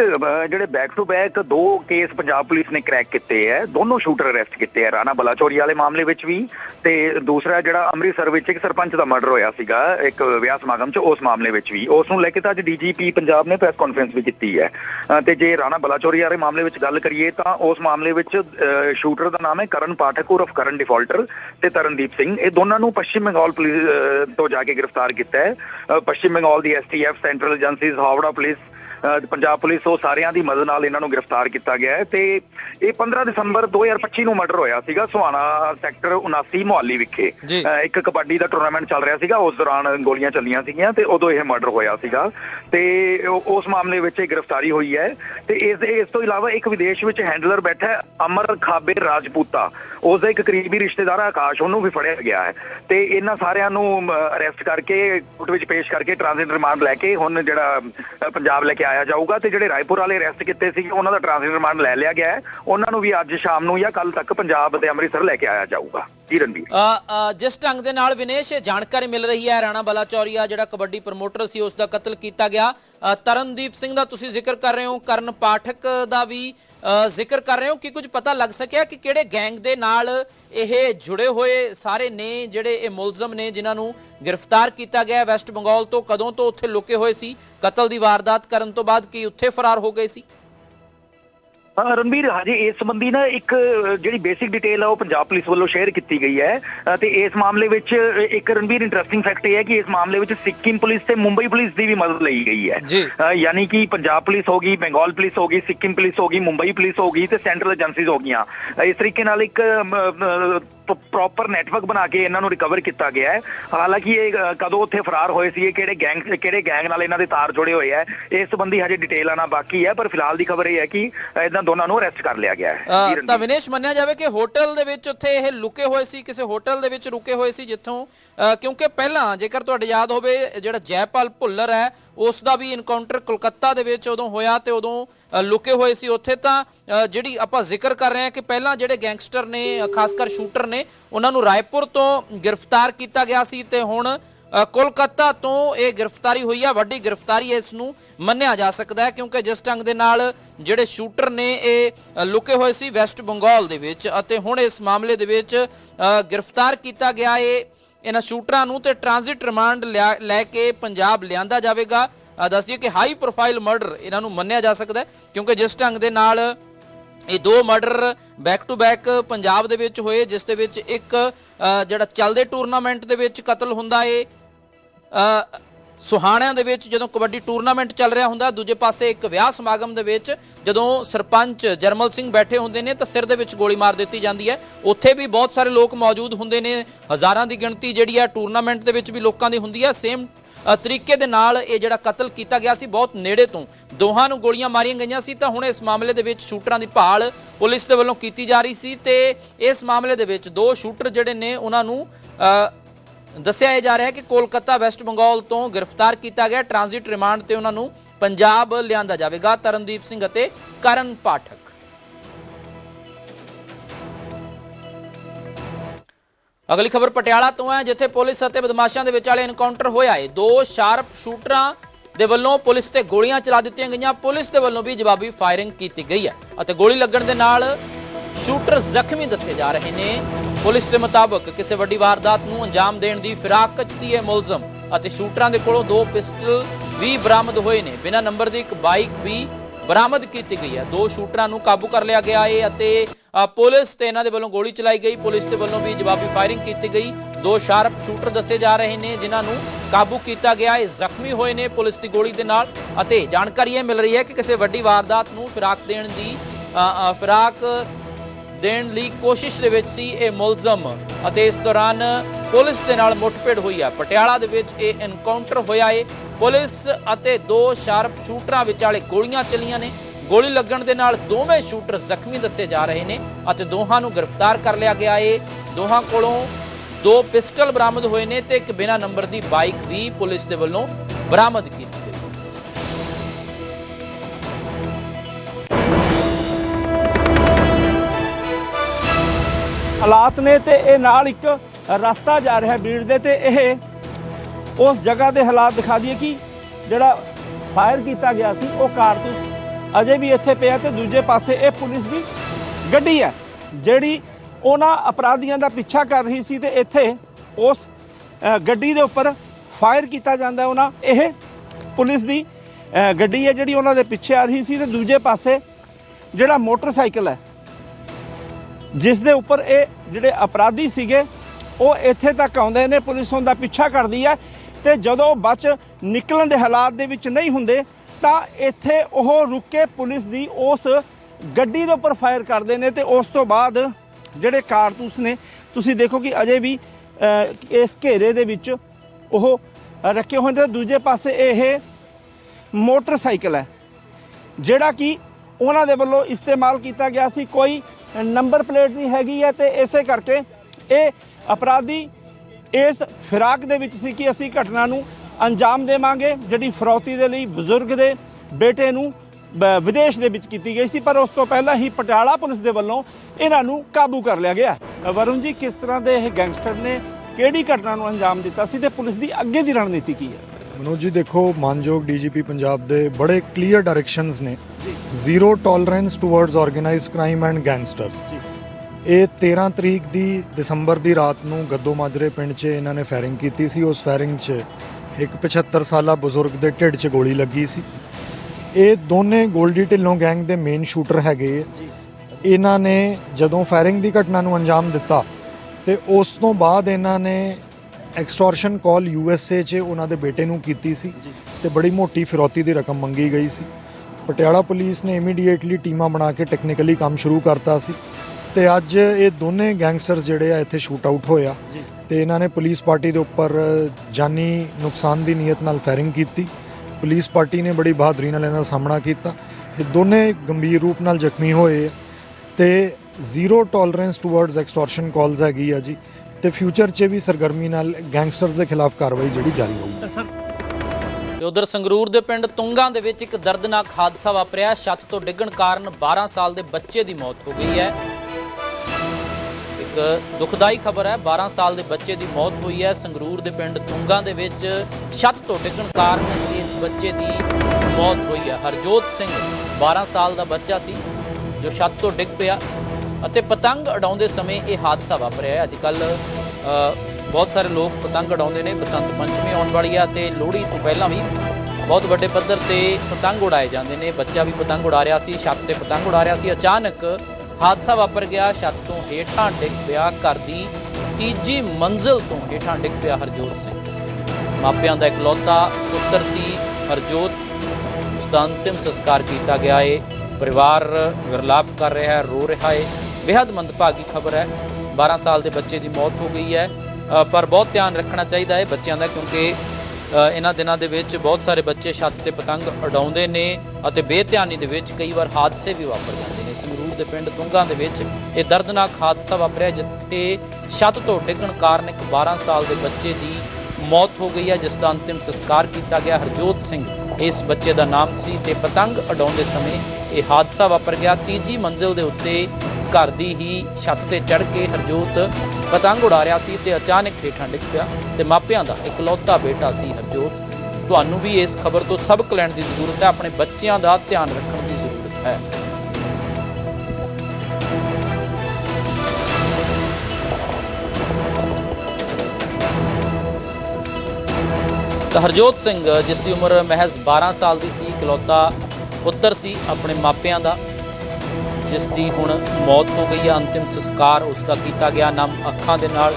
ਜਿਹੜੇ ਬੈਕ ਟੂ ਬੈਕ ਦੋ ਕੇਸ ਪੰਜਾਬ ਪੁਲਿਸ ਨੇ ਕ੍ਰੈਕ ਕੀਤੇ ਹੈ ਦੋਨੋਂ ਸ਼ੂਟਰ ਅਰੈਸਟ ਕੀਤੇ ਹੈ ਰਾਣਾ ਬਲਾਚੋਰੀ ਵਾਲੇ ਮਾਮਲੇ ਵਿੱਚ ਵੀ ਤੇ ਦੂਸਰਾ ਜਿਹੜਾ ਅੰਮ੍ਰਿਤਸਰ ਵਿੱਚ ਇੱਕ ਸਰਪੰਚ ਦਾ ਮਰਡਰ ਹੋਇਆ ਸੀਗਾ ਇੱਕ ਵਿਆਹ ਸਮਾਗਮ 'ਚ ਉਸ ਮਾਮਲੇ ਵਿੱਚ ਵੀ। ਉਸ ਨੂੰ ਲੈ ਕੇ ਤਾਂ ਅੱਜ ਡੀਜੀਪੀ ਪੰਜਾਬ ਨੇ ਪ੍ਰੈਸ ਕਾਨਫਰੰਸ ਵੀ ਕੀਤੀ ਹੈ ਅ, ਤੇ ਜੇ ਰਾਣਾ ਬਲਾਚੋਰੀ ਵਾਲੇ ਮਾਮਲੇ ਵਿੱਚ ਗੱਲ ਕਰੀਏ ਤਾਂ ਉਸ ਮਾਮਲੇ ਵਿੱਚ ਸ਼ੂਟਰ ਦਾ ਨਾਮ ਹੈ ਕਰਨ ਪਾਠਕ ਉਰਫ ਕਰਨ ਡਿਫਾਲਟਰ ਤੇ ਤਰਨਦੀਪ ਸਿੰਘ। ਇਹ ਦੋਨਾਂ ਨੂੰ ਪੱਛਮੀ ਬੰਗਾਲ ਪੁਲਿਸ ਤੋਂ ਜਾ ਕੇ ਗ੍ਰਿਫਤਾਰ ਕੀਤਾ ਹੈ ਅ, ਬੰਗਾਲ ਦੀ STF central agencies Howrah police Punjab police ਉਹ ਸਾਰਿਆਂ ਦੀ ਮਦਦ ਨਾਲ ਇਹਨਾਂ ਨੂੰ ਗ੍ਰਿਫਤਾਰ ਕੀਤਾ ਗਿਆ ਹੈ ਤੇ ਇਹ 15 ਦਸੰਬਰ 2025 ਨੂੰ ਮਰਡਰ ਹੋਇਆ ਸੀਗਾ ਸੁਹਾਣਾ ਸੈਕਟਰ 79 ਮੁਹੱਲੀ ਵਿਖੇ। ਇੱਕ ਕਬੱਡੀ ਦਾ ਟੂਰਨਾਮੈਂਟ ਚੱਲ ਰਿਹਾ ਸੀਗਾ ਉਸ ਦੌਰਾਨ ਗੋਲੀਆਂ ਚੱਲੀਆਂ ਸੀਗੀਆਂ ਤੇ ਉਦੋਂ ਇਹ ਮਰਡਰ ਹੋਇਆ ਸੀਗਾ। ਤੇ ਉਸ ਮਾਮਲੇ ਵਿੱਚ ਇਹ ਗ੍ਰਿਫਤਾਰੀ ਹੋਈ ਹੈ ਤੇ ਇਸ ਇਸ ਤੋਂ ਇਲਾਵਾ ਇੱਕ ਵਿਦੇਸ਼ ਵਿੱਚ ਹੈਂਡਲਰ ਬੈਠਾ ਹੈ ਅਮਰ ਖਾਬੇ ਰਾਜਪੂਤਾ। ਉਸ ਦਾ ਇੱਕ ਕਰੀਬੀ ਰਿਸ਼ਤੇਦਾਰ ਆਕਾਸ਼ ਉਹਨੂੰ ਵੀ ਫੜਿਆ ਗਿਆ ਹੈ। ਤੇ ਇਹਨਾਂ ਸਾਰਿਆਂ ਨੂੰ ਅਰੈਸਟ ਕਰਕੇ ਕੋਰਟ ਵਿੱਚ ਪੇਸ਼ ਕਰਕੇ ਟ੍ਰਾਂਜ਼ਿਟ ਰਿਮਾਂਡ ਲੈ ਕੇ ਹੁਣ ਜਿਹੜਾ ਪੰਜਾਬ ਲੈ ਕੇ ਆਇਆ ਜਾਊਗਾ ਤੇ ਜਿਹੜੇ ਰਾਏਪੁਰ ਵਾਲੇ ਅਰੈਸਟ ਕੀਤੇ ਸੀ, ਉਹਨਾਂ ਦਾ ਟ੍ਰਾਂਜ਼ਿਟ ਰਿਮਾਂਡ ਲੈ ਲਿਆ ਗਿਆ ਹੈ। ਉਹਨਾਂ ਨੂੰ ਵੀ ਅੱਜ ਸ਼ਾਮ ਨੂੰ ਜਾਂ ਕੱਲ ਤੱਕ ਪੰਜਾਬ ਤੇ ਅੰਮ੍ਰਿਤਸਰ ਲੈ ਕੇ ਆਇਆ ਜਾਊਗਾ। ਜੀ ਰਣਵੀਰ। ਜਿਸ ਢੰਗ ਦੇ ਨਾਲ ਵਿਨੇਸ਼ ਜਾਣਕਾਰੀ ਮਿਲ ਰਹੀ ਹੈ, ਰਾਣਾ ਬਲਾਚੌਰੀਆ, ਜਿਹੜਾ ਕਬੱਡੀ ਪ੍ਰਮੋਟਰ ਸੀ, ਉਸ ਦਾ ਕਤਲ ਕੀਤਾ ਗਿਆ। ਤਰਨਦੀਪ ਸਿੰਘ ਦਾ ਤੁਸੀਂ ਜ਼ਿਕਰ ਕਰ ਰਹੇ ਹੋ, ਕਰਨ ਪਾਠਕ ਦਾ ਵੀ ਜ਼ਿਕਰ ਕਰ ਰਹੇ ਹੋ ਕਿ ਕੁਝ ਪਤਾ ਲੱਗ ਸਕਿਆ ਕਿ ਕਿਹੜੇ ਗੈਂਗ ਦੇ ਨਾਲ ਇਹ ਜੁੜੇ ਹੋਏ ਸਾਰੇ ਨੇ ਜਿਹੜੇ ਇਹ ਮੁਲਜ਼ਮ ਨੇ ਜਿਨ੍ਹਾਂ ਨੂੰ ਗ੍ਰਿਫਤਾਰ ਕੀਤਾ ਗਿਆ ਵੈਸਟ ਬੰਗਾਲ ਤੋਂ, ਕਦੋਂ ਤੋਂ ਉੱਥੇ ਲੁਕੇ ਹੋਏ ਸੀ, ਕਤਲ ਦੀ ਵਾਰਦਾਤ ਕਰਨ ਤੋਂ ਬਾਅਦ ਕੀ ਉੱਥੇ ਫਰਾਰ ਹੋ ਗਏ ਸੀ? ਹਾਂ ਰਣਬੀਰ ਹਜੇ ਇਸ ਸੰਬੰਧੀ ਨਾ ਇੱਕ ਜਿਹੜੀ ਬੇਸਿਕ ਡਿਟੇਲ ਆ ਉਹ ਪੰਜਾਬ ਪੁਲਿਸ ਵੱਲੋਂ ਸ਼ੇਅਰ ਕੀਤੀ ਗਈ ਹੈ। ਤੇ ਇਸ ਮਾਮਲੇ ਵਿੱਚ ਇੱਕ ਰਣਬੀਰ ਇੰਟਰਸਟਿੰਗ ਫੈਕਟ ਇਹ ਹੈ ਕਿ ਇਸ ਮਾਮਲੇ ਵਿੱਚ ਸਿੱਕਿਮ ਪੁਲਿਸ ਤੇ ਮੁੰਬਈ ਪੁਲਿਸ ਦੀ ਵੀ ਮਦਦ ਲਈ ਗਈ ਹੈ। ਯਾਨੀ ਕਿ ਪੰਜਾਬ ਪੁਲਿਸ ਹੋਗੀ ਬੰਗਾਲ ਪੁਲਿਸ ਹੋਗੀ ਸਿੱਕਿਮ ਪੁਲਿਸ ਹੋਗੀ ਮੁੰਬਈ ਪੁਲਿਸ ਹੋਗੀ ਤੇ ਸੈਂਟਰਲ ਏਜੰਸੀਜ਼ ਹੋਗੀਆਂ ਅ, ਇਸ ਤਰੀਕੇ ਨਾਲ ਇੱਕ ਪ੍ਰੋਪਰ ਨੈਟਵਰਕ ਬਣਾ ਕੇ ਇਹਨਾਂ ਨੂੰ ਰਿਕਵਰ ਕੀਤਾ ਗਿਆ ਹੈ ਹਾਲਾਂਕਿ ਇਹ ਕਦੋਂ ਉੱਥੇ ਫਰਾਰ ਹੋਏ ਸੀ ਇਹ ਕਿਹੜੇ ਗੈਂਗ ਕਿਹੜੇ ਗੈਂਗ ਨਾਲ ਇਹਨਾਂ ਦੇ ਤਾਰ ਜੁੜੇ ਹੋਏ ਹੈ ਇਸ ਸੰਬੰਧੀ ਹਜੇ ਡਿਟੇਲ ਆਣਾ ਬਾਕੀ ਹੈ ਪਰ ਫਿਲਹਾਲ ਦੀ ਖਬਰ ਇਹ ਹੈ ਕਿ ਇਹਨਾਂ ਦੋਨਾਂ ਨੂੰ ਅਰੈਸਟ ਕਰ ਲਿਆ ਗਿਆ ਹੈ। ਤਾਂ ਵਿਨੇਸ਼ ਮੰਨਿਆ ਜਾਵੇ ਕਿ ਹੋਟਲ ਦੇ ਵਿੱਚ ਉੱਥੇ ਇਹ ਲੁਕੇ ਹੋਏ ਸੀ ਕਿਸੇ ਹੋਟਲ ਦੇ ਵਿੱਚ ਰੁਕੇ ਹੋਏ ਸੀ ਜਿੱਥੋਂ ਕਿਉਂਕਿ ਪਹਿਲਾਂ ਜੇਕਰ ਤੁਹਾਡੇ ਯਾਦ ਹੋਵੇ ਜਿਹੜਾ ਜੈਪਾਲ ਭੁੱਲਰ ਹੈ ਉਸ ਦਾ ਵੀ ਇਨਕਾਊਂਟਰ ਕੋਲਕਾਤਾ ਦੇ ਵਿੱਚ ਉਦੋਂ ਹੋਇਆ ਤੇ ਉਦੋਂ ਲੁਕੇ ਹੋਏ ਸੀ ਉੱਥੇ ਤਾਂ ਜਿਹੜੀ ਆਪਾਂ ਜ਼ਿਕਰ ਕਰ ਰਹੇ ਹਾਂ ਕਿ ਪਹਿਲਾਂ ਜਿਹੜੇ ਗੈਂਗਸਟਰ ਨੇ ਖਾਸ ਕਰ ਸ਼ੂਟਰ ਨੇ, ਉਹਨਾਂ ਨੂੰ ਰਾਏਪੁਰ ਤੋਂ ਗ੍ਰਿਫਤਾਰ ਕੀਤਾ ਗਿਆ ਸੀ ਤੇ ਹੁਣ ਕੋਲਕਾਤਾ ਤੋਂ ਇਹ ਗ੍ਰਿਫਤਾਰੀ ਹੋਈ ਆ, ਵੱਡੀ ਗ੍ਰਿਫਤਾਰੀ ਇਸ ਨੂੰ ਮੰਨਿਆ ਜਾ ਸਕਦਾ ਹੈ ਕਿਉਂਕਿ ਜਿਸ ਢੰਗ ਦੇ ਨਾਲ ਜਿਹੜੇ ਸ਼ੂਟਰ ਨੇ ਇਹ ਲੁਕੇ ਹੋਏ ਸੀ ਵੈਸਟ ਬੰਗਾਲ ਦੇ ਵਿੱਚ ਅਤੇ ਹੁਣ ਇਸ ਮਾਮਲੇ ਦੇ ਵਿੱਚ ਗ੍ਰਿਫਤਾਰ ਕੀਤਾ ਗਿਆ ਇਹ ਇਹਨਾਂ ਸ਼ੂਟਰਾਂ ਨੂੰ ਤੇ ਟ੍ਰਾਂਜ਼ਿਟ ਰਿਮਾਂਡ ਲਿਆ- ਲੈ ਕੇ ਪੰਜਾਬ ਲਿਆਂਦਾ ਜਾਵੇਗਾ। ਅ, ਦੱਸ ਦਈਏ ਕਿ ਹਾਈ ਪ੍ਰੋਫਾਈਲ ਮਰਡਰ ਇਹਨਾਂ ਨੂੰ ਮੰਨਿਆ ਜਾ ਸਕਦਾ ਹੈ ਕਿਉਂਕਿ ਜਿਸ ਢੰਗ ਦੇ ਨਾਲ ਇਹ ਦੋ murder back to back Punjab ਦੇ ਵਿੱਚ ਹੋਏ ਜਿਸ ਦੇ ਵਿੱਚ ਇੱਕ ਜਿਹੜਾ ਚੱਲਦੇ ਟੂਰਨਾਮੈਂਟ ਦੇ ਵਿੱਚ ਕਤਲ ਹੁੰਦਾ ਏ। ਸੁਹਾਣਿਆਂ ਦੇ ਵਿੱਚ ਜਦੋਂ ਕਬੱਡੀ ਟੂਰਨਾਮੈਂਟ ਚੱਲ ਰਿਹਾ ਹੁੰਦਾ, ਦੂਜੇ ਪਾਸੇ ਇੱਕ ਵਿਆਹ ਸਮਾਗਮ ਦੇ ਵਿੱਚ ਜਦੋਂ ਸਰਪੰਚ ਜਰਮਲ ਸਿੰਘ ਬੈਠੇ ਹੁੰਦੇ ਨੇ ਤਾਂ ਸਿਰ ਦੇ ਵਿੱਚ ਗੋਲੀ ਮਾਰ ਦਿੱਤੀ ਜਾਂਦੀ ਹੈ। ਉੱਥੇ ਵੀ ਬਹੁਤ ਸਾਰੇ ਲੋਕ ਮੌਜੂਦ ਹੁੰਦੇ ਨੇ। ਹਜ਼ਾਰਾਂ ਦੀ ਗਿਣਤੀ ਜਿਹੜੀ ਹੈ ਟੂਰਨਾਮੈਂਟ ਦੇ ਵਿੱਚ ਵੀ ਲੋਕਾਂ ਦੀ ਹੁੰਦੀ ਹੈ। ਸੇਮ ਤਰੀਕੇ ਦੇ ਨਾਲ ਇਹ ਜਿਹੜਾ ਕਤਲ ਕੀਤਾ ਗਿਆ ਸੀ ਬਹੁਤ ਨੇੜੇ ਤੋਂ। ਦੋਹਾਂ ਨੂੰ ਗੋਲੀਆਂ ਮਾਰੀਆਂ ਗਈਆਂ ਸੀ ਤਾਂ ਹੁਣ ਇਸ ਮਾਮਲੇ ਦੇ ਵਿੱਚ ਸ਼ੂਟਰਾਂ ਦੀ ਭਾਲ ਪੁਲਿਸ ਦੇ ਵੱਲੋਂ ਕੀਤੀ ਜਾ ਰਹੀ ਸੀ ਤੇ ਇਸ ਮਾਮਲੇ ਦੇ ਵਿੱਚ ਦੋ ਸ਼ੂਟਰ ਜਿਹੜੇ ਨੇ, ਉਹਨਾਂ ਨੂੰ ਦੱਸਿਆ ਇਹ ਜਾ ਰਿਹਾ ਹੈ ਕਿ ਕੋਲਕਾਤਾ ਵੈਸਟ ਬੰਗਾਲ ਤੋਂ ਗ੍ਰਿਫਤਾਰ ਕੀਤਾ ਗਿਆ। ਟ੍ਰਾਂਜ਼ਿਟ ਰਿਮਾਂਡ ਤੇ ਉਹਨਾਂ ਨੂੰ ਪੰਜਾਬ ਲਿਆਂਦਾ ਜਾਵੇਗਾ। ਤਰਨਦੀਪ ਸਿੰਘ ਅਤੇ ਕਰਨ ਪਾਠਕ। ਅਗਲੀ ਖਬਰ ਪਟਿਆਲਾ ਤੋਂ ਹੈ, ਜਿੱਥੇ ਪੁਲਿਸ ਅਤੇ ਬਦਮਾਸ਼ਾਂ ਦੇ ਵਿਚਾਲੇ ਐਨਕਾਊਂਟਰ ਹੋਇਆ ਹੈ। ਦੋ ਸ਼ਾਰਪ ਸ਼ੂਟਰਾਂ ਦੇ ਵੱਲੋਂ ਪੁਲਿਸ ਤੇ ਗੋਲੀਆਂ ਚਲਾ ਦਿੱਤੀਆਂ ਗਈਆਂ। ਪੁਲਿਸ ਦੇ ਵੱਲੋਂ ਵੀ ਜਵਾਬੀ ਫਾਇਰਿੰਗ ਕੀਤੀ ਗਈ ਹੈ ਅਤੇ ਗੋਲੀ ਲੱਗਣ ਦੇ ਨਾਲ ਸ਼ੂਟਰ ਜ਼ਖਮੀ ਦੱਸੇ ਜਾ ਰਹੇ ਨੇ। ਪੁਲਿਸ ਦੇ ਮੁਤਾਬਕ ਕਿਸੇ ਵੱਡੀ ਵਾਰਦਾਤ ਨੂੰ ਅੰਜਾਮ ਦੇਣ ਦੀ ਫਿਰਾਕ 'ਚ ਸੀ ਇਹ ਮੁਲਜ਼ਮ ਅਤੇ ਸ਼ੂਟਰਾਂ ਦੇ ਕੋਲੋਂ ਦੋ ਪਿਸਟਲ ਵੀ ਬਰਾਮਦ ਹੋਏ ਨੇ। ਬਿਨਾਂ ਨੰਬਰ ਦੀ ਇੱਕ ਬਾਈਕ ਵੀ ਬਰਾਮਦ ਕੀਤੀ ਗਈ ਹੈ। ਦੋ ਸ਼ੂਟਰਾਂ ਨੂੰ ਕਾਬੂ ਕਰ ਲਿਆ ਗਿਆ ਹੈ ਅਤੇ ਪੁਲਿਸ ਤੇ ਇਹਨਾਂ ਦੇ ਵੱਲੋਂ ਗੋਲੀ ਚਲਾਈ ਗਈ। ਪੁਲਿਸ ਦੇ ਵੱਲੋਂ ਵੀ ਜਵਾਬੀ ਫਾਇਰਿੰਗ ਕੀਤੀ ਗਈ। ਦੋ ਸ਼ਾਰਪ ਸ਼ੂਟਰ ਦੱਸੇ ਜਾ ਰਹੇ ਨੇ ਜਿਨ੍ਹਾਂ ਨੂੰ ਕਾਬੂ ਕੀਤਾ ਗਿਆ ਹੈ ਜ਼ਖਮੀ ਹੋਏ ਨੇ ਪੁਲਿਸ ਦੀ ਗੋਲੀ ਦੇ ਨਾਲ ਅਤੇ ਜਾਣਕਾਰੀ ਇਹ ਮਿਲ ਰਹੀ ਹੈ ਕਿ ਕਿਸੇ ਵੱਡੀ ਵਾਰਦਾਤ ਨੂੰ ਫਿਰਾਕ ਦੇਣ ਦੀ ਅ, ਫਿਰਾਕ ਦੇਣ ਲਈ ਕੋਸ਼ਿਸ਼ ਦੇ ਵਿੱਚ ਸੀ, ਇਹ ਮੁਲਜ਼ਮ। ਅਤੇ ਇਸ ਦੌਰਾਨ ਪੁਲਿਸ ਦੇ ਨਾਲ ਮੁੱਠਭੇੜ ਹੋਈ ਹੈ ਪਟਿਆਲਾ ਦੇ ਵਿੱਚ ਇਹ ਐਨਕਾਊਂਟਰ ਹੋਇਆ ਏ। ਪੁਲਿਸ ਅਤੇ ਦੋ ਸ਼ਾਰਪ ਸ਼ੂਟਰਾਂ ਵਿਚਾਲੇ ਗੋਲੀਆਂ ਚੱਲੀਆਂ ਨੇ। ਗੋਲੀ ਲੱਗਣ ਦੇ ਨਾਲ ਦੋਵੇਂ ਸ਼ੂਟਰ ਜ਼ਖਮੀ ਦੱਸੇ ਜਾ ਰਹੇ ਨੇ ਅਤੇ ਦੋਹਾਂ ਨੂੰ ਗ੍ਰਿਫਤਾਰ ਕਰ ਲਿਆ ਗਿਆ ਏ। ਦੋਹਾਂ ਕੋਲੋਂ ਦੋ ਪਿਸਟਲ ਬਰਾਮਦ ਹੋਏ ਨੇ ਤੇ ਇੱਕ ਬਿਨਾਂ ਨੰਬਰ ਦੀ ਬਾਈਕ ਵੀ ਪੁਲਿਸ ਦੇ ਵੱਲੋਂ ਬਰਾਮਦ ਕੀਤੀ ਹਾਲਾਤ ਨੇ ਤੇ ਇਹ ਨਾਲ ਇੱਕ ਰਸਤਾ ਜਾ ਰਿਹਾ ਬੀੜ ਦੇ ਤੇ ਇਹ ਉਸ ਜਗ੍ਹਾ ਦੇ ਹਾਲਾਤ ਦਿਖਾ ਦਈਏ ਕਿ ਜਿਹੜਾ ਫਾਇਰ ਕੀਤਾ ਗਿਆ ਸੀ, ਉਹ ਕਾਰਤੂਸ ਅਜੇ ਵੀ ਇੱਥੇ ਪਿਆ ਤੇ ਦੂਜੇ ਪਾਸੇ ਇਹ ਪੁਲਿਸ ਦੀ ਗੱਡੀ ਹੈ, ਜਿਹੜੀ ਉਹਨਾਂ ਅਪਰਾਧੀਆਂ ਦਾ ਪਿੱਛਾ ਕਰ ਰਹੀ ਸੀ ਤੇ ਇੱਥੇ ਉਸ ਗੱਡੀ ਦੇ ਉੱਪਰ ਫਾਇਰ ਕੀਤਾ ਜਾਂਦਾ ਉਹਨਾਂ, ਇਹ ਪੁਲਿਸ ਦੀ ਗੱਡੀ ਹੈ ਜਿਹੜੀ ਉਹਨਾਂ ਦੇ ਪਿੱਛੇ ਆ ਰਹੀ ਸੀ ਤੇ ਦੂਜੇ ਪਾਸੇ ਜਿਹੜਾ ਮੋਟਰਸਾਈਕਲ ਹੈ ਜਿਸ ਦੇ ਉੱਪਰ ਇਹ ਜਿਹੜੇ ਅਪਰਾਧੀ ਸੀਗੇ, ਉਹ ਇੱਥੇ ਤੱਕ ਆਉਂਦੇ ਨੇ, ਪੁਲਿਸ ਉਹਦਾ ਪਿੱਛਾ ਕਰਦੀ ਹੈ ਤੇ ਜਦੋਂ ਬਚ ਨਿਕਲਣ ਦੇ ਹਾਲਾਤ ਦੇ ਵਿੱਚ ਨਹੀਂ ਹੁੰਦੇ, ਤਾਂ ਇੱਥੇ ਉਹ ਰੁਕ ਕੇ ਪੁਲਿਸ ਦੀ ਉਸ ਗੱਡੀ ਦੇ ਉੱਪਰ ਫਾਇਰ ਕਰਦੇ ਨੇ ਤੇ ਉਸ ਤੋਂ ਬਾਅਦ ਜਿਹੜੇ ਕਾਰਤੂਸ ਨੇ, ਤੁਸੀਂ ਦੇਖੋ ਕਿ ਅਜੇ ਵੀ ਇਸ ਘੇਰੇ ਦੇ ਵਿੱਚ ਉਹ ਰੱਖੇ ਹੋਏ ਨੇ ਦੂਜੇ ਪਾਸੇ ਇਹ ਮੋਟਰਸਾਈਕਲ ਹੈ, ਜਿਹੜਾ ਕਿ ਉਹਨਾਂ ਦੇ ਵੱਲੋਂ ਇਸਤੇਮਾਲ ਕੀਤਾ ਗਿਆ ਸੀ। ਕੋਈ ਨੰਬਰ ਪਲੇਟ ਨਹੀਂ ਹੈਗੀ ਹੈ ਤੇ ਇਸੇ ਕਰਕੇ ਇਹ ਅਪਰਾਧੀ ਇਸ ਫਿਰਾਕ ਦੇ ਵਿੱਚ ਸੀ ਕਿ ਅਸੀਂ ਘਟਨਾ ਨੂੰ ਅੰਜਾਮ ਦੇਵਾਂਗੇ, ਜਿਹੜੀ ਫਰੌਤੀ ਦੇ ਲਈ ਬਜ਼ੁਰਗ ਦੇ ਬੇਟੇ ਨੂੰ ਵਿਦੇਸ਼ ਦੇ ਵਿੱਚ ਕੀਤੀ ਗਈ ਸੀ, ਪਰ ਉਸ ਤੋਂ ਪਹਿਲਾਂ ਹੀ ਪਟਿਆਲਾ ਪੁਲਿਸ ਦੇ ਵੱਲੋਂ ਇਹਨਾਂ ਨੂੰ ਕਾਬੂ ਕਰ ਲਿਆ ਗਿਆ। ਵਰੁਣ ਜੀ, ਕਿਸ ਤਰ੍ਹਾਂ ਦੇ ਇਹ ਗੈਂਗਸਟਰ ਨੇ ਕਿਹੜੀ ਘਟਨਾ ਨੂੰ ਅੰਜਾਮ ਦਿੱਤਾ ਸੀ ਤੇ ਪੁਲਿਸ ਦੀ ਅੱਗੇ ਦੀ ਰਣਨੀਤੀ ਕੀ ਹੈ? ਮਨੋਜ ਜੀ ਦੇਖੋ ਮਾਨਯੋਗ ਡੀਜੀਪੀ ਪੰਜਾਬ ਦੇ ਬੜੇ ਕਲੀਅਰ ਡਾਇਰੈਕਸ਼ਨਸ ਨੇ। Zero tolerance towards organised crime and gangsters ਇਹ 13 ਤਰੀਕ ਦੀ ਦਸੰਬਰ ਦੀ ਰਾਤ ਨੂੰ ਗੱਦੋ ਮਾਜਰੇ ਪਿੰਡ 'ਚ ਇਹਨਾਂ ਨੇ ਫਾਇਰਿੰਗ ਕੀਤੀ ਸੀ। ਉਸ ਫਾਇਰਿੰਗ 'ਚ ਇੱਕ 75 ਸਾਲਾ ਬਜ਼ੁਰਗ ਦੇ ਢਿੱਡ 'ਚ ਗੋਲੀ ਲੱਗੀ ਸੀ। ਇਹ ਦੋਨੇ ਗੋਲਡੀ ਢਿੱਲੋਂ ਗੈਂਗ ਦੇ ਮੇਨ ਸ਼ੂਟਰ ਹੈਗੇ ਇਹਨਾਂ ਨੇ ਜਦੋਂ ਫਾਇਰਿੰਗ ਦੀ ਘਟਨਾ ਨੂੰ ਅੰਜਾਮ ਦਿੱਤਾ ਤੇ ਉਸ ਤੋਂ ਬਾਅਦ ਇਹਨਾਂ ਨੇ ਐਕਸਟੋਰਸ਼ਨ ਕਾਲ ਯੂਐਸਏ 'ਚ ਉਹਨਾਂ ਦੇ ਬੇਟੇ ਨੂੰ ਕੀਤੀ ਸੀ ਤੇ ਬੜੀ ਮੋਟੀ ਫਿਰੌਤੀ ਦੀ ਰਕਮ ਮੰਗੀ ਗਈ ਸੀ। ਪਟਿਆਲਾ ਪੁਲਿਸ ਨੇ ਇਮੀਡੀਏਟਲੀ ਟੀਮਾਂ ਬਣਾ ਕੇ ਟੈਕਨੀਕਲੀ ਕੰਮ ਸ਼ੁਰੂ ਕਰਤਾ ਸੀ ਤੇ ਅੱਜ ਇਹ ਦੋਨੇ ਗੈਂਗਸਟਰਸ ਜਿਹੜੇ ਆ ਇੱਥੇ ਸ਼ੂਟ ਆਊਟ ਹੋਇਆ ਤੇ ਇਹਨਾਂ ਨੇ ਪੁਲਿਸ ਪਾਰਟੀ ਦੇ ਉੱਪਰ ਜਾਨੀ ਨੁਕਸਾਨ ਦੀ ਨੀਅਤ ਨਾਲ ਫਾਇਰਿੰਗ ਕੀਤੀ। ਪੁਲਿਸ ਪਾਰਟੀ ਨੇ ਬੜੀ ਬਹਾਦਰੀ ਨਾਲ ਇਹਨਾਂ ਦਾ ਸਾਹਮਣਾ ਕੀਤਾ। ਇਹ ਦੋਨੇ ਗੰਭੀਰ ਰੂਪ ਨਾਲ ਜ਼ਖਮੀ ਹੋਏ ਤੇ zero tolerance towards extortion calls ਹੈਗੀ ਆ ਜੀ। ਤੇ ਫਿਊਚਰ 'ਚ ਵੀ ਸਰਗਰਮੀ ਨਾਲ ਗੈਂਗਸਟਰਸ ਦੇ ਖਿਲਾਫ ਕਾਰਵਾਈ ਜਿਹੜੀ ਜਾਰੀ ਰਹੂਗੀ ਤੇ ਉਧਰ ਸੰਗਰੂਰ ਦੇ ਪਿੰਡ ਤੁੰਗਾ ਦੇ ਵਿੱਚ ਇੱਕ ਦਰਦਨਾਕ ਹਾਦਸਾ ਵਾਪਰਿਆ। ਛੱਤ ਤੋਂ ਡਿੱਗਣ ਕਾਰਨ 12 ਸਾਲ ਦੇ ਬੱਚੇ ਦੀ ਮੌਤ ਹੋ ਗਈ ਹੈ। ਇੱਕ ਦੁਖਦਾਈ ਖਬਰ ਹੈ 12 ਸਾਲ ਦੇ ਬੱਚੇ ਦੀ ਮੌਤ ਹੋਈ ਹੈ। ਸੰਗਰੂਰ ਦੇ ਪਿੰਡ ਤੁੰਗਾ ਦੇ ਵਿੱਚ ਛੱਤ ਤੋਂ ਡਿੱਗਣ ਕਾਰਨ ਇਸ ਬੱਚੇ ਦੀ ਮੌਤ ਹੋਈ ਹੈ। ਹਰਜੋਤ ਸਿੰਘ 12 ਸਾਲ ਦਾ ਬੱਚਾ ਸੀ ਜੋ ਛੱਤ ਤੋਂ ਡਿੱਗ ਪਿਆ। ਅਤੇ ਪਤੰਗ ਉਡਾਉਂਦੇ ਸਮੇਂ ਇਹ ਹਾਦਸਾ ਵਾਪਰਿਆ ਹੈ। ਅੱਜ ਕੱਲ ਬਹੁਤ ਸਾਰੇ ਲੋਕ ਪਤੰਗ ਉਡਾਉਂਦੇ ਨੇ। ਬਸੰਤ ਪੰਚਮੀ ਆਉਣ ਵਾਲੀ ਆ ਤੇ ਲੋਹੜੀ ਤੋਂ ਪਹਿਲਾਂ ਵੀ ਬਹੁਤ ਵੱਡੇ ਪੱਧਰ ਤੇ ਪਤੰਗ ਉਡਾਏ ਜਾਂਦੇ ਨੇ। ਬੱਚਾ ਵੀ ਪਤੰਗ ਉਡਾ ਰਿਹਾ ਸੀ, ਛੱਤ ਤੇ ਪਤੰਗ ਉਡਾ ਰਿਹਾ ਸੀ। ਅਚਾਨਕ ਹਾਦਸਾ ਵਾਪਰ ਗਿਆ। ਛੱਤ ਤੋਂ ਹੇਠਾਂ ਡਿੱਗ ਪਿਆ ਘਰ ਦੀ ਤੀਜੀ ਮੰਜ਼ਿਲ ਤੋਂ। ਹੇਠਾਂ ਡਿੱਗ ਪਿਆ ਹਰਜੋਤ ਸਿੰਘ। ਮਾਪਿਆਂ ਦਾ ਇਕਲੌਤਾ ਪੁੱਤਰ ਸੀ ਹਰਜੋਤ। ਉਸ ਦਾ ਅੰਤਿਮ ਸੰਸਕਾਰ ਕੀਤਾ ਗਿਆ ਏ। ਪਰਿਵਾਰ ਵਿਰਲਾਪ ਕਰ ਰਿਹਾ ਹੈ, ਰੋ ਰਿਹਾ ਏ। ਬੇहद ਮੰਦਭਾਗੀ ਖਬਰ ਹੈ। 12 ਸਾਲ ਦੇ ਬੱਚੇ ਦੀ ਮੌਤ ਹੋ ਗਈ ਹੈ। ਪਰ ਬਹੁਤ ਧਿਆਨ ਰੱਖਣਾ ਚਾਹੀਦਾ ਹੈ ਬੱਚਿਆਂ ਦਾ ਕਿਉਂਕਿ ਇਹਨਾਂ ਦਿਨਾਂ ਦੇ ਵਿੱਚ ਬਹੁਤ ਸਾਰੇ ਬੱਚੇ ਛੱਤ ਤੇ ਪਤੰਗ ਉਡਾਉਂਦੇ ਨੇ ਅਤੇ ਬੇਧਿਆਨੀ ਦੇ ਵਿੱਚ ਕਈ ਵਾਰ ਹਾਦਸੇ ਵੀ ਵਾਪਰ ਜਾਂਦੇ ਨੇ। ਸੰਗਰੂਰ ਦੇ ਪਿੰਡ ਤੁੰਗਾ ਦੇ ਵਿੱਚ ਇਹ ਦਰਦਨਾਕ ਹਾਦਸਾ ਵਾਪਰਿਆ ਜਿੱਥੇ ਛੱਤ ਤੋਂ ਡਿੱਗਣ ਕਾਰਨ ਇੱਕ 12 ਸਾਲ ਦੇ ਬੱਚੇ ਦੀ ਮੌਤ ਹੋ ਗਈ ਹੈ, ਜਿਸ ਦਾ ਅੰਤਿਮ ਸੰਸਕਾਰ ਕੀਤਾ ਗਿਆ। ਹਰਜੋਤ ਸਿੰਘ ਇਸ ਬੱਚੇ ਦਾ ਨਾਮ ਸੀ ਤੇ ਪਤੰਗ ਉਡਾਉਂਦੇ ਸਮੇਂ ਇਹ ਹਾਦਸਾ ਵਾਪਰ ਗਿਆ। ਤੀਜੀ ਮੰਜ਼ਿਲ ਦੇ ਉੱਤੇ ਘਰ ਦੀ ਹੀ ਛੱਤ ਤੇ ਚੜ੍ਹ ਕੇ ਹਰਜੋਤ ਪਤੰਗ ਉਡਾ ਰਿਹਾ ਸੀ ਤੇ ਅਚਾਨਕ ਹੇਠਾਂ ਡਿੱਗ ਪਿਆ ਤੇ ਮਾਪਿਆਂ ਦਾ ਇਕਲੌਤਾ ਬੇਟਾ ਸੀ ਹਰਜੋਤ। ਤੁਹਾਨੂੰ ਵੀ ਇਸ ਖਬਰ ਤੋਂ ਸਬਕ ਲੈਣ ਦੀ ਜ਼ਰੂਰਤ ਹੈ, ਆਪਣੇ ਬੱਚਿਆਂ ਦਾ ਧਿਆਨ ਰੱਖਣ ਦੀ ਜ਼ਰੂਰਤ ਹੈ। ਤਾਂ ਹਰਜੋਤ ਸਿੰਘ, ਜਿਸ ਦੀ ਉਮਰ ਮਹਿਜ਼ 12 ਸਾਲ ਦੀ ਸੀ, ਇਕਲੌਤਾ ਪੁੱਤਰ ਸੀ, ਆਪਣੇ ਮਾਪਿਆਂ ਦਾ ਜਿਸ ਦੀ ਹੁਣ ਮੌਤ ਹੋ ਗਈ ਹੈ ਅੰਤਿਮ ਸੰਸਕਾਰ ਉਸ ਦਾ ਕੀਤਾ ਗਿਆ, ਨਮ ਅੱਖਾਂ ਦੇ ਨਾਲ।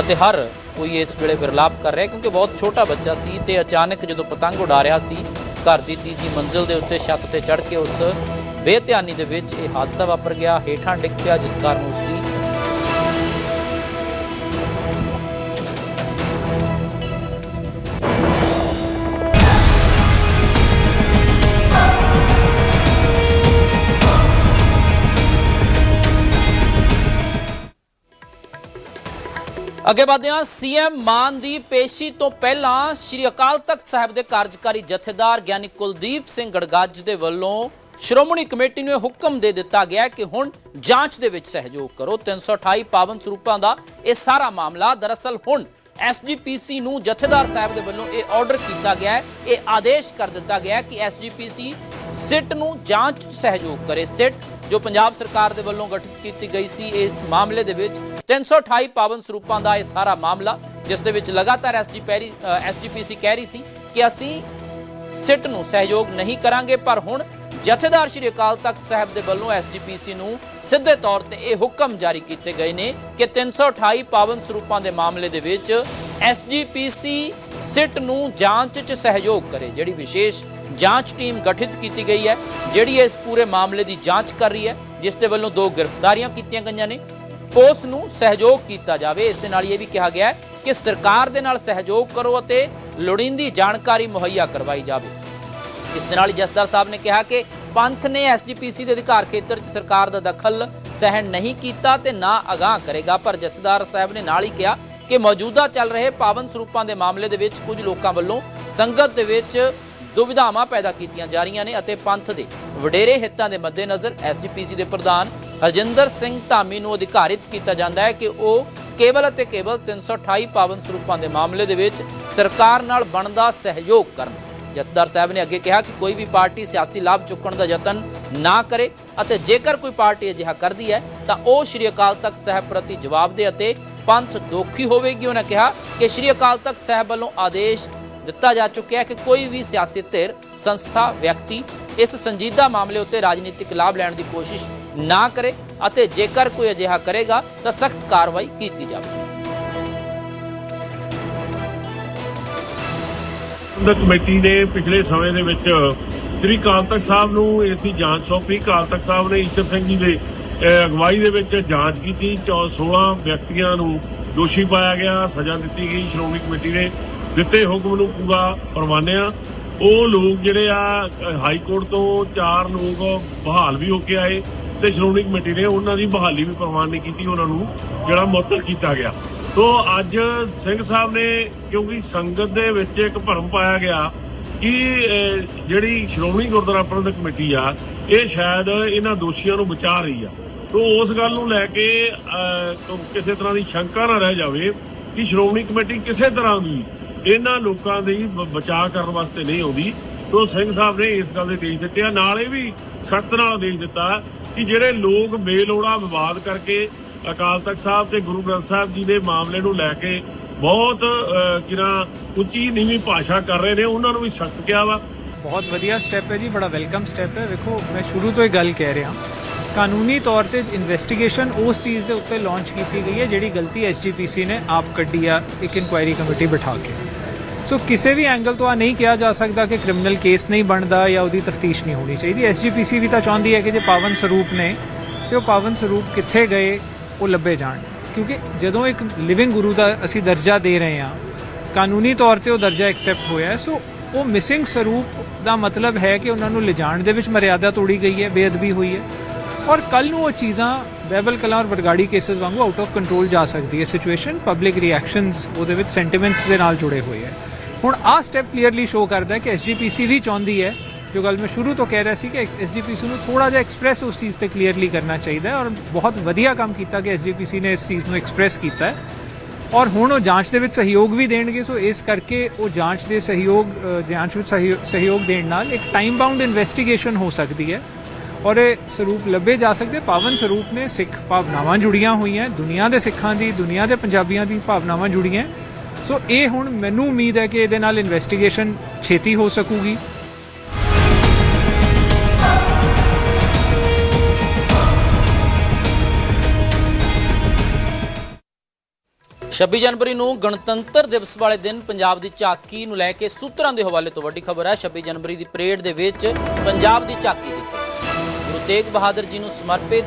ਅਤੇ ਹਰ ਕੋਈ ਇਸ ਵੇਲੇ ਵਿਰਲਾਪ ਕਰ ਰਿਹਾ, ਕਿਉਂਕਿ ਬਹੁਤ ਛੋਟਾ ਬੱਚਾ ਸੀ ਤੇ ਅਚਾਨਕ ਜਦੋਂ ਪਤੰਗ ਉਡਾ ਰਿਹਾ ਸੀ, ਘਰ ਦੀ ਤੀਜੀ ਮੰਜ਼ਿਲ ਦੇ ਉੱਤੇ ਛੱਤ ਤੇ ਚੜ੍ਹ ਕੇ ਉਸ ਬੇਧਿਆਨੀ ਦੇ ਵਿੱਚ ਇਹ ਹਾਦਸਾ ਵਾਪਰ ਗਿਆ। ਹੇਠਾਂ ਡਿੱਗ ਪਿਆ, ਜਿਸ ਕਾਰਨ ਉਸ ਦੀ ਅੱਗੇ ਵਧਦੇ ਹਾਂ। ਸੀਐਮ ਮਾਨ ਦੀ ਪੇਸ਼ੀ ਤੋਂ ਪਹਿਲਾਂ ਸ੍ਰੀ ਅਕਾਲ ਤਖਤ ਸਾਹਿਬ ਦੇ ਕਾਰਜਕਾਰੀ ਜਥੇਦਾਰ ਗਿਆਨੀ ਕੁਲਦੀਪ ਸਿੰਘ ਗੜਗੱਜ ਦੇ ਵੱਲੋਂ ਸ਼੍ਰੋਮਣੀ ਕਮੇਟੀ ਨੂੰ ਇਹ ਹੁਕਮ ਦੇ ਦਿੱਤਾ ਗਿਆ ਕਿ ਹੁਣ ਜਾਂਚ ਦੇ ਵਿੱਚ ਸਹਿਯੋਗ ਕਰੋ। 328 ਪਾਵਨ ਸਰੂਪਾਂ ਦਾ ਇਹ ਸਾਰਾ ਮਾਮਲਾ ਦਰਅਸਲ ਹੁਣ ਐਸਜੀਪੀਸੀ ਨੂੰ ਜਥੇਦਾਰ ਸਾਹਿਬ ਦੇ ਵੱਲੋਂ ਇਹ ਆਰਡਰ ਕੀਤਾ ਗਿਆ ਹੈ। ਇਹ ਆਦੇਸ਼ ਕਰ ਦਿੱਤਾ ਗਿਆ ਹੈ ਕਿ ਐਸਜੀਪੀਸੀ ਸਿੱਟ ਨੂੰ ਜਾਂਚ ਸਹਿਯੋਗ ਕਰੇ। ਸਿੱਟ ਜੋ ਪੰਜਾਬ ਸਰਕਾਰ ਦੇ ਵੱਲੋਂ ਗਠਿਤ ਕੀਤੀ ਗਈ ਸੀ, ਇਸ ਮਾਮਲੇ ਦੇ ਵਿੱਚ 328 ਪਾਵਨ ਸਰੂਪਾਂ ਦਾ ਇਹ ਸਾਰਾ ਮਾਮਲਾ, ਜਿਸ ਦੇ ਵਿੱਚ ਲਗਾਤਾਰ ਐਸਜੀ ਪੈਰੀ ਐਸਜੀਪੀਸੀ ਕਹਿ ਰਹੀ ਸੀ ਕਿ ਅਸੀਂ ਸਿੱਟ ਨੂੰ ਸਹਿਯੋਗ ਨਹੀਂ ਕਰਾਂਗੇ, ਪਰ ਹੁਣ ਜਥੇਦਾਰ ਸ਼੍ਰੀ ਅਕਾਲ ਤਖਤ ਸਾਹਿਬ ਦੇ ਵੱਲੋਂ ਐਸਜੀਪੀਸੀ ਨੂੰ ਸਿੱਧੇ ਤੌਰ ਤੇ ਇਹ ਹੁਕਮ ਜਾਰੀ ਕੀਤੇ ਗਏ ਨੇ ਕਿ 328 ਪਾਵਨ ਸਰੂਪਾਂ ਦੇ ਮਾਮਲੇ ਦੇ ਵਿੱਚ ਐਸਜੀਪੀਸੀ ਸਿੱਟ ਨੂੰ ਜਾਂਚ 'ਚ ਸਹਿਯੋਗ ਕਰੇ, ਜਿਹੜੀ ਵਿਸ਼ੇਸ਼ ਜਾਂਚ ਟੀਮ ਗਠਿਤ ਕੀਤੀ ਗਈ ਹੈ, ਜਿਹੜੀ ਇਸ ਪੂਰੇ ਮਾਮਲੇ ਦੀ ਜਾਂਚ ਕਰ ਰਹੀ ਹੈ, ਜਿਸ ਦੇ ਵੱਲੋਂ ਦੋ ਗ੍ਰਿਫਤਾਰੀਆਂ ਕੀਤੀਆਂ ਗਈਆਂ ਨੇ। ਉਸ ਨੂੰ ਸਹਿਯੋਗ ਕੀਤਾ ਜਾਵੇ। ਇਸ ਦੇ ਨਾਲ ਇਹ ਵੀ ਕਿਹਾ ਗਿਆ ਹੈ ਕਿ ਸਰਕਾਰ ਦੇ ਨਾਲ ਸਹਿਯੋਗ ਕਰੋ ਅਤੇ ਲੋੜੀਂਦੀ ਜਾਣਕਾਰੀ ਮੁਹੱਈਆ ਕਰਵਾਈ ਜਾਵੇ। ਇਸ ਦੇ ਨਾਲ ਜਸਦਾਰ ਸਾਹਿਬ ਨੇ ਕਿਹਾ ਕਿ ਪੰਥ ਨੇ ਐਸਜੀਪੀਸੀ ਦੇ ਅਧਿਕਾਰ ਖੇਤਰ 'ਚ ਸਰਕਾਰ ਦਾ ਦਖਲ ਸਹਿਣ ਨਹੀਂ ਕੀਤਾ ਤੇ ਨਾ ਅਗਾਹ ਕਰੇਗਾ। ਪਰ ਜਸਦਾਰ ਸਾਹਿਬ ਨੇ ਨਾਲ ਹੀ ਕਿਹਾ ਕਿ ਮੌਜੂਦਾ ਚੱਲ ਰਹੇ ਪਾਵਨ ਸਰੂਪਾਂ ਦੇ ਮਾਮਲੇ ਦੇ ਵਿੱਚ ਕੁਝ ਲੋਕਾਂ ਵੱਲੋਂ ਸੰਗਤ ਦੇ ਵਿੱਚ ਦੁਵਿਧਾਵਾਂ ਪੈਦਾ ਕੀਤੀਆਂ ਜਾ ਰਹੀਆਂ ਨੇ ਅਤੇ ਪੰਥ ਦੇ ਵਡੇਰੇ ਹਿੱਤਾਂ ਦੇ ਮੱਦੇਨਜ਼ਰ ਐਸਜੀਪੀਸੀ ਦੇ ਪ੍ਰਧਾਨ ਹਰਜਿੰਦਰ ਸਿੰਘ ਧਾਮੀ ਨੂੰ ਅਧਿਕਾਰਿਤ ਕੀਤਾ ਜਾਂਦਾ ਹੈ ਕਿ ਉਹ ਕੇਵਲ ਅਤੇ ਕੇਵਲ 328 ਪਾਵਨ ਸਰੂਪਾਂ ਦੇ ਮਾਮਲੇ ਦੇ ਵਿੱਚ ਸਰਕਾਰ ਨਾਲ ਬਣਦਾ ਸਹਿਯੋਗ ਕਰਨ। ਜਥੇਦਾਰ ਸਾਹਿਬ ਨੇ ਅੱਗੇ ਕਿਹਾ ਕਿ ਕੋਈ ਵੀ ਪਾਰਟੀ ਸਿਆਸੀ ਲਾਭ ਚੁੱਕਣ ਦਾ ਯਤਨ ਨਾ ਕਰੇ ਅਤੇ ਜੇਕਰ ਕੋਈ ਪਾਰਟੀ ਅਜਿਹਾ ਕਰਦੀ ਹੈ, ਤਾਂ ਉਹ ਸ਼੍ਰੀ ਅਕਾਲ ਤਖਤ ਸਾਹਿਬ ਪ੍ਰਤੀ ਜਵਾਬਦੇਹ ਅਤੇ ਪੰਥ ਦੋਖੀ ਹੋਵੇਗੀ। ਉਹਨਾਂ ਕਿਹਾ ਕਿ ਸ਼੍ਰੀ ਅਕਾਲ ਤਖਤ ਸਾਹਿਬ ਵੱਲੋਂ ਆਦੇਸ਼ ਦਿੱਤਾ ਜਾ ਚੁੱਕਿਆ ਹੈ ਕਿ ਕੋਈ ਵੀ ਸਿਆਸੀ ਧਿਰ, ਸੰਸਥਾ, ਵਿਅਕਤੀ ਇਸ ਸੰਜੀਦਾ ਮਾਮਲੇ ਉੱਤੇ ਰਾਜਨੀਤਿਕ ਲਾਭ ਲੈਣ ਦੀ ਕੋਸ਼ਿਸ਼ ਨਾ ਕਰੇ ਅਤੇ ਜੇਕਰ ਕੋਈ ਅਜਿਹਾ ਕਰੇਗਾ ਤਾਂ ਸਖਤ ਕਾਰਵਾਈ ਕੀਤੀ ਜਾਵੇਗੀ ਪ੍ਰਬੰਧਕ ਕਮੇਟੀ ਨੇ ਪਿਛਲੇ ਸਮੇਂ ਦੇ ਵਿੱਚ ਸ੍ਰੀ ਅਕਾਲ ਤਖਤ ਸਾਹਿਬ ਨੂੰ ਇਸ ਦੀ ਜਾਂਚ ਸੌਂਪੀ। ਅਕਾਲ ਤਖਤ ਸਾਹਿਬ ਨੇ ਈਸ਼ਰ ਸਿੰਘ ਜੀ ਦੇ ਅਗਵਾਈ ਦੇ ਵਿੱਚ ਜਾਂਚ ਕੀਤੀ। ਚੌ- 16 ਵਿਅਕਤੀਆਂ ਨੂੰ ਦੋਸ਼ੀ ਪਾਇਆ ਗਿਆ। ਸਜ਼ਾ ਦਿੱਤੀ ਗਈ। ਸ਼੍ਰੋਮਣੀ ਕਮੇਟੀ ਨੇ ਦਿੱਤੇ ਹੁਕਮ ਨੂੰ ਪੂਰਾ ਪ੍ਰਵਾਨਿਆ। ਉਹ ਲੋਕ ਜਿਹੜੇ ਆ, ਹਾਈ ਕੋਰਟ ਤੋਂ ਚਾਰ ਲੋਕ ਬਹਾਲ ਵੀ ਹੋ ਕੇ ਆਏ। ਤੇ ਸ਼੍ਰੋਮਣੀ ਕਮੇਟੀ ਨੇ ਉਹਨਾਂ ਦੀ ਬਹਾਲੀ ਵੀ ਪ੍ਰਵਾਨ ਨਹੀਂ ਕੀਤੀ, ਉਹਨਾਂ ਨੂੰ ਜਿਹੜਾ ਮੁਅੱਤਲ ਕੀਤਾ ਗਿਆ। ਸੋ ਅੱਜ ਸਿੰਘ ਸਾਹਿਬ ਨੇ, ਕਿਉਂਕਿ ਸੰਗਤ ਦੇ ਵਿੱਚ ਇੱਕ ਭਰਮ ਪਾਇਆ ਗਿਆ ਕਿ ਜਿਹੜੀ ਸ਼੍ਰੋਮਣੀ ਗੁਰਦੁਆਰਾ ਪ੍ਰਬੰਧਕ ਕਮੇਟੀ ਆ, ਇਹ ਸ਼ਾਇਦ ਇਹਨਾਂ ਦੋਸ਼ੀਆਂ ਨੂੰ ਬਚਾ ਰਹੀ ਆ। ਤੋ ਉਸ ਗੱਲ ਨੂੰ ਲੈ ਕੇ ਕਿਸੇ ਤਰ੍ਹਾਂ ਦੀ ਸ਼ੰਕਾ ਨਾ ਰਹਿ ਜਾਵੇ ਕਿ ਸ਼੍ਰੋਮਣੀ ਕਮੇਟੀ ਕਿਸੇ ਤਰ੍ਹਾਂ ਦੀ ਇਹਨਾਂ ਲੋਕਾਂ ਦੀ ਬਚਾਅ ਕਰਨ ਵਾਸਤੇ ਨਹੀਂ ਆਉਂਦੀ। ਸੋ ਸਿੰਘ ਸਾਹਿਬ ਨੇ ਇਸ ਗੱਲ ਦੇ ਦੇਸ਼ ਦਿੱਤੇ ਆ। ਨਾਲ ਇਹ ਵੀ ਸਖਤ ਨਾਲ ਦੇਸ਼ ਦਿੱਤਾ ਕਿ ਜਿਹੜੇ ਲੋਕ ਬੇਲੋੜਾ ਵਿਵਾਦ ਕਰਕੇ ਅਕਾਲ ਤਖਤ ਸਾਹਿਬ ਤੇ ਗੁਰੂ ਗ੍ਰੰਥ ਸਾਹਿਬ ਜੀ ਦੇ ਮਾਮਲੇ ਨੂੰ ਲੈ ਕੇ ਬਹੁਤ ਅਹ, ਉੱਚੀ ਨੀਵੀਂ ਭਾਸ਼ਾ ਕਰ ਰਹੇ ਨੇ ਉਹਨਾਂ ਨੂੰ ਵੀ ਸਖਤ ਕਿਹਾ ਵਾ। ਬਹੁਤ ਵਧੀਆ ਸਟੈਪ ਹੈ ਜੀ ਬੜਾ ਵੈਲਕਮ ਸਟੈਪ ਹੈ। ਵੇਖੋ ਮੈਂ ਸ਼ੁਰੂ ਤੋਂ ਹੀ ਗੱਲ ਕਹਿ ਰਿਹਾ। ਕਾਨੂੰਨੀ ਤੌਰ ਤੇ ਇਨਵੈਸਟੀਗੇਸ਼ਨ ਉਸ ਚੀਜ਼ ਦੇ ਉੱਤੇ ਲਾਂਚ ਕੀਤੀ ਗਈ ਹੈ ਜਿਹੜੀ ਗਲਤੀ ਐਸਜੀਪੀਸੀ ਨੇ ਆਪ ਕੱਢੀ ਆ ਇੱਕ ਇਨਕੁਆਇਰੀ ਕਮੇਟੀ ਬਿਠਾ ਕੇ। ਸੋ ਕਿਸੇ ਵੀ ਐਂਗਲ ਤੋਂ ਆ ਨਹੀਂ ਕਿਹਾ ਜਾ ਸਕਦਾ ਕਿ ਕ੍ਰਿਮੀਨਲ ਕੇਸ ਨਹੀਂ ਬਣਦਾ ਜਾਂ ਉਹਦੀ ਤਫਤੀਸ਼ ਨਹੀਂ ਹੋਣੀ ਚਾਹੀਦੀ। ਐਸਜੀਪੀਸੀ ਵੀ ਤਾਂ ਚਾਹੁੰਦੀ ਹੈ ਕਿ ਜੇ ਪਾਵਨ ਸਰੂਪ ਨੇ, ਤੇ ਉਹ ਪਾਵਨ ਸਰੂਪ ਕਿੱਥੇ ਗਏ, ਉਹ ਲੱਭੇ ਜਾਣ। ਕਿਉਂਕਿ ਜਦੋਂ ਇੱਕ ਲਿਵਿੰਗ ਗੁਰੂ ਦਾ ਅਸੀਂ ਦਰਜਾ ਦੇ ਰਹੇ ਹਾਂ, ਕਾਨੂੰਨੀ ਤੌਰ ਤੇ ਉਹ ਦਰਜਾ ਐਕਸੈਪਟ ਹੋਇਆ ਸੋ ਉਹ ਮਿਸਿੰਗ ਸਰੂਪ ਦਾ ਮਤਲਬ ਹੈ ਕਿ ਉਹਨਾਂ ਨੂੰ ਲਿਜਾਣ ਦੇ ਵਿੱਚ ਮਰਿਆਦਾ ਤੋੜੀ ਗਈ ਹੈ, ਬੇਅਦਬੀ ਹੋਈ ਹੈ। ਔਰ ਕੱਲ ਨੂੰ ਉਹ ਚੀਜ਼ਾਂ ਬੈਬਲ ਕਲਾਂ ਔਰ ਵਰਗਾੜੀ ਕੇਸਸ ਵਾਂਗੂ ਆਊਟ ਆਫ ਕੰਟਰੋਲ ਜਾ ਸਕਦੀ ਹੈ। ਸਿਚੁਏਸ਼ਨ ਪਬਲਿਕ ਰਿਐਕਸ਼ਨਸ ਉਹਦੇ ਵਿੱਚ ਸੈਂਟੀਮੈਂਟਸ ਦੇ ਨਾਲ ਜੁੜੇ ਹੋਏ ਹੈ। ਹੁਣ ਆਹ ਸਟੈਪ ਕਲੀਅਰਲੀ ਸ਼ੋ ਕਰਦਾ ਹੈ ਕਿ ਐਸਜੀਪੀਸੀ ਵੀ ਚਾਹੁੰਦੀ ਹੈ, ਜੋ ਗੱਲ ਮੈਂ ਸ਼ੁਰੂ ਤੋਂ ਕਹਿ ਰਿਹਾ ਸੀ ਕਿ ਐਸਜੀਪੀਸੀ ਨੂੰ ਥੋੜਾ ਜਿਹਾ ਐਕਸਪ੍ਰੈਸ ਉਸ ਚੀਜ਼ ਤੇ ਕਲੀਅਰਲੀ ਕਰਨਾ ਚਾਹੀਦਾ ਹੈ ਔਰ ਬਹੁਤ ਵਧੀਆ ਕੰਮ ਕੀਤਾ ਕਿ ਐਸਜੀਪੀਸੀ ਨੇ ਇਸ ਚੀਜ਼ ਨੂੰ ਐਕਸਪ੍ਰੈਸ ਕੀਤਾ ਹੈ। ਔਰ ਹੁਣ ਉਹ ਜਾਂਚ ਦੇ ਵਿੱਚ ਸਹਿਯੋਗ ਵੀ ਦੇਣਗੇ, ਸੋ ਇਸ ਕਰਕੇ ਉਹ ਜਾਂਚ ਦੇ ਸਹਿਯੋਗ ਜਾਂਚ ਵਿੱਚ ਸਹਿਯੋ- ਸਹਿਯੋਗ ਦੇਣ ਨਾਲ ਇੱਕ ਟਾਈਮ ਬਾਉਂਡ ਇਨਵੈਸਟੀਗੇਸ਼ਨ ਹੋ ਸਕਦੀ ਹੈ ਔਰ ਇਹ ਸਰੂਪ ਲੱਭੇ ਜਾ ਸਕਦੇ। ਪਾਵਨ ਸਰੂਪ ਨੇ ਸਿੱਖ ਭਾਵਨਾਵਾਂ ਜੁੜੀਆਂ ਹੋਈਆਂ, ਦੁਨੀਆ ਦੇ ਸਿੱਖਾਂ ਦੀ, ਦੁਨੀਆ ਦੇ ਪੰਜਾਬੀਆਂ ਦੀ ਭਾਵਨਾਵਾਂ ਜੁੜੀਆਂ। ਸੋ ਇਹ ਹੁਣ ਮੈਨੂੰ ਉਮੀਦ ਹੈ ਕਿ ਇਹਦੇ ਨਾਲ ਇਨਵੈਸਟੀਗੇਸ਼ਨ ਛੇਤੀ ਹੋ ਸਕੂਗੀ। ਛੱਬੀ ਜਨਵਰੀ ਨੂੰ ਗਣਤੰਤਰ ਦਿਵਸ ਵਾਲੇ ਦਿਨ ਪੰਜਾਬ ਦੀ ਝਾਕੀ ਨੂੰ ਲੈ ਕੇ ਸੂਤਰਾਂ ਦੇ ਹਵਾਲੇ ਤੋਂ ਵੱਡੀ ਖਬਰ ਹੈ। 26 ਜਨਵਰੀ ਦੀ ਪਰੇਡ ਦੇ ਵਿੱਚ ਪੰਜਾਬ ਦੀ ਝਾਕੀ ਦਿਖੇ ਗੁਰੂ ਤੇਗ ਬਹਾਦਰ ਜੀ ਨੂੰ ਸਮਰਪਿਤ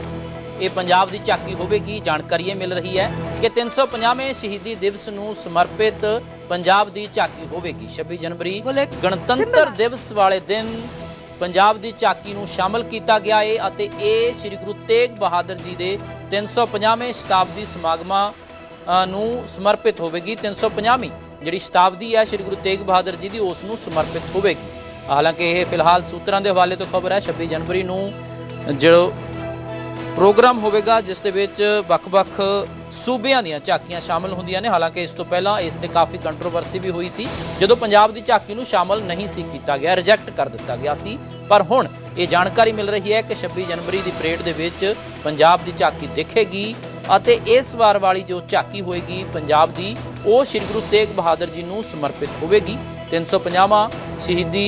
ਇਹ ਪੰਜਾਬ ਦੀ ਝਾਕੀ ਹੋਵੇਗੀ ਜਾਣਕਾਰੀ ਇਹ ਮਿਲ ਰਹੀ ਹੈ ਕਿ 350ਵੇਂ ਸ਼ਹੀਦੀ ਦਿਵਸ ਨੂੰ ਸਮਰਪਿਤ ਪੰਜਾਬ ਦੀ ਝਾਕੀ ਹੋਵੇਗੀ। 26 ਜਨਵਰੀ ਗਣਤੰਤਰ ਦਿਵਸ ਵਾਲੇ ਦਿਨ ਪੰਜਾਬ ਦੀ ਝਾਕੀ ਨੂੰ ਸ਼ਾਮਲ ਕੀਤਾ ਗਿਆ ਹੈ ਅਤੇ ਇਹ ਸ੍ਰੀ ਗੁਰੂ ਤੇਗ ਬਹਾਦਰ ਜੀ ਦੇ 350ਵੇਂ ਸ਼ਤਾਬਦੀ ਸਮਾਗਮਾਂ ਨੂੰ ਸਮਰਪਿਤ ਹੋਵੇਗੀ। 350ਵੀਂ ਜਿਹੜੀ ਸ਼ਤਾਬਦੀ ਹੈ ਸ੍ਰੀ ਗੁਰੂ ਤੇਗ ਬਹਾਦਰ ਜੀ ਦੀ ਉਸ ਨੂੰ ਸਮਰਪਿਤ ਹੋਵੇਗੀ। ਹਾਲਾਂਕਿ ਇਹ ਫਿਲਹਾਲ ਸੂਤਰਾਂ ਦੇ ਹਵਾਲੇ ਤੋਂ ਖਬਰ ਹੈ 26 ਜਨਵਰੀ ਨੂੰ ਜੋ ਪ੍ਰੋਗਰਾਮ ਹੋਵੇਗਾ, ਜਿਸ ਦੇ ਵਿੱਚ ਵੱਖ-ਵੱਖ ਸੂਬਿਆਂ ਦੀਆਂ ਝਾਕੀਆਂ ਸ਼ਾਮਲ ਹੁੰਦੀਆਂ ਨੇ। ਹਾਲਾਂਕਿ ਇਸ ਤੋਂ ਪਹਿਲਾਂ ਇਸ ਤੇ ਕਾਫੀ ਕੰਟਰੋਵਰਸੀ ਵੀ ਹੋਈ ਸੀ, ਜਦੋਂ ਪੰਜਾਬ ਦੀ ਝਾਕੀ ਨੂੰ ਸ਼ਾਮਲ ਨਹੀਂ ਸੀ ਕੀਤਾ ਗਿਆ ਰਿਜੈਕਟ ਕਰ ਦਿੱਤਾ ਗਿਆ ਸੀ। ਪਰ ਹੁਣ ਇਹ ਜਾਣਕਾਰੀ ਮਿਲ ਰਹੀ ਹੈ ਕਿ 26 ਜਨਵਰੀ ਦੀ ਪਰੇਡ ਦੇ ਵਿੱਚ ਪੰਜਾਬ ਦੀ ਝਾਕੀ ਦਿਖੇਗੀ ਅਤੇ ਇਸ ਵਾਰ ਵਾਲੀ ਜੋ ਝਾਕੀ ਹੋਏਗੀ, ਪੰਜਾਬ ਦੀ, ਉਹ ਸ੍ਰੀ ਗੁਰੂ ਤੇਗ ਬਹਾਦਰ ਜੀ ਨੂੰ ਸਮਰਪਿਤ ਹੋਵੇਗੀ। 350ਵਾਂ ਸ਼ਹੀਦੀ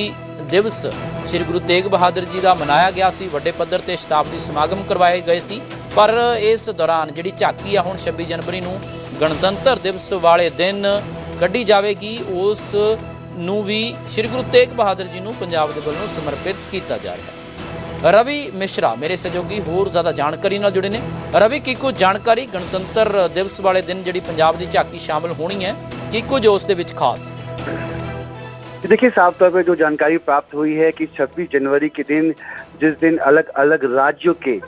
ਦਿਵਸ ਸ੍ਰੀ ਗੁਰੂ ਤੇਗ ਬਹਾਦਰ ਜੀ ਦਾ ਮਨਾਇਆ ਗਿਆ ਸੀ, ਵੱਡੇ ਪੱਧਰ ਤੇ ਸ਼ਤਾਬਦੀ ਸਮਾਗਮ ਕਰਵਾਏ ਗਏ ਸੀ। ਪਰ ਇਸ ਦੌਰਾਨ ਜਿਹੜੀ ਝਾਕੀ ਆ ਹੁਣ 26 ਜਨਵਰੀ ਨੂੰ ਗਣਤੰਤਰ ਦਿਵਸ ਵਾਲੇ ਦਿਨ ਕੱਢੀ ਜਾਵੇਗੀ, ਉਸ ਨੂੰ ਵੀ ਸ੍ਰੀ ਗੁਰੂ ਤੇਗ ਬਹਾਦਰ ਜੀ ਨੂੰ ਪੰਜਾਬ ਦੇ ਵੱਲੋਂ ਸਮਰਪਿਤ ਕੀਤਾ ਜਾ ਰਿਹਾ ਹੈ। ਰਵੀ ਮਿਸ਼ਰਾ ਮੇਰੇ ਸਹਿਯੋਗੀ, ਹੋਰ ਜ਼ਿਆਦਾ ਜਾਣਕਾਰੀ ਨਾਲ ਜੁੜੇ ਨੇ। ਰਵੀ, ਕੀ ਕੁਝ ਜਾਣਕਾਰੀ ਗਣਤੰਤਰ ਦਿਵਸ ਵਾਲੇ ਦਿਨ ਜਿਹੜੀ ਪੰਜਾਬ ਦੀ ਝਾਕੀ ਸ਼ਾਮਲ ਹੋਣੀ ਹੈ? ਕੀ ਕੁਝ ਉਸ ਦੇ ਵਿੱਚ ਖਾਸ? देखिए, साफ़ तौर पर जो जानकारी प्राप्त हुई है कि 26 जनवरी के दिन, जिस दिन अलग अलग राज्यों के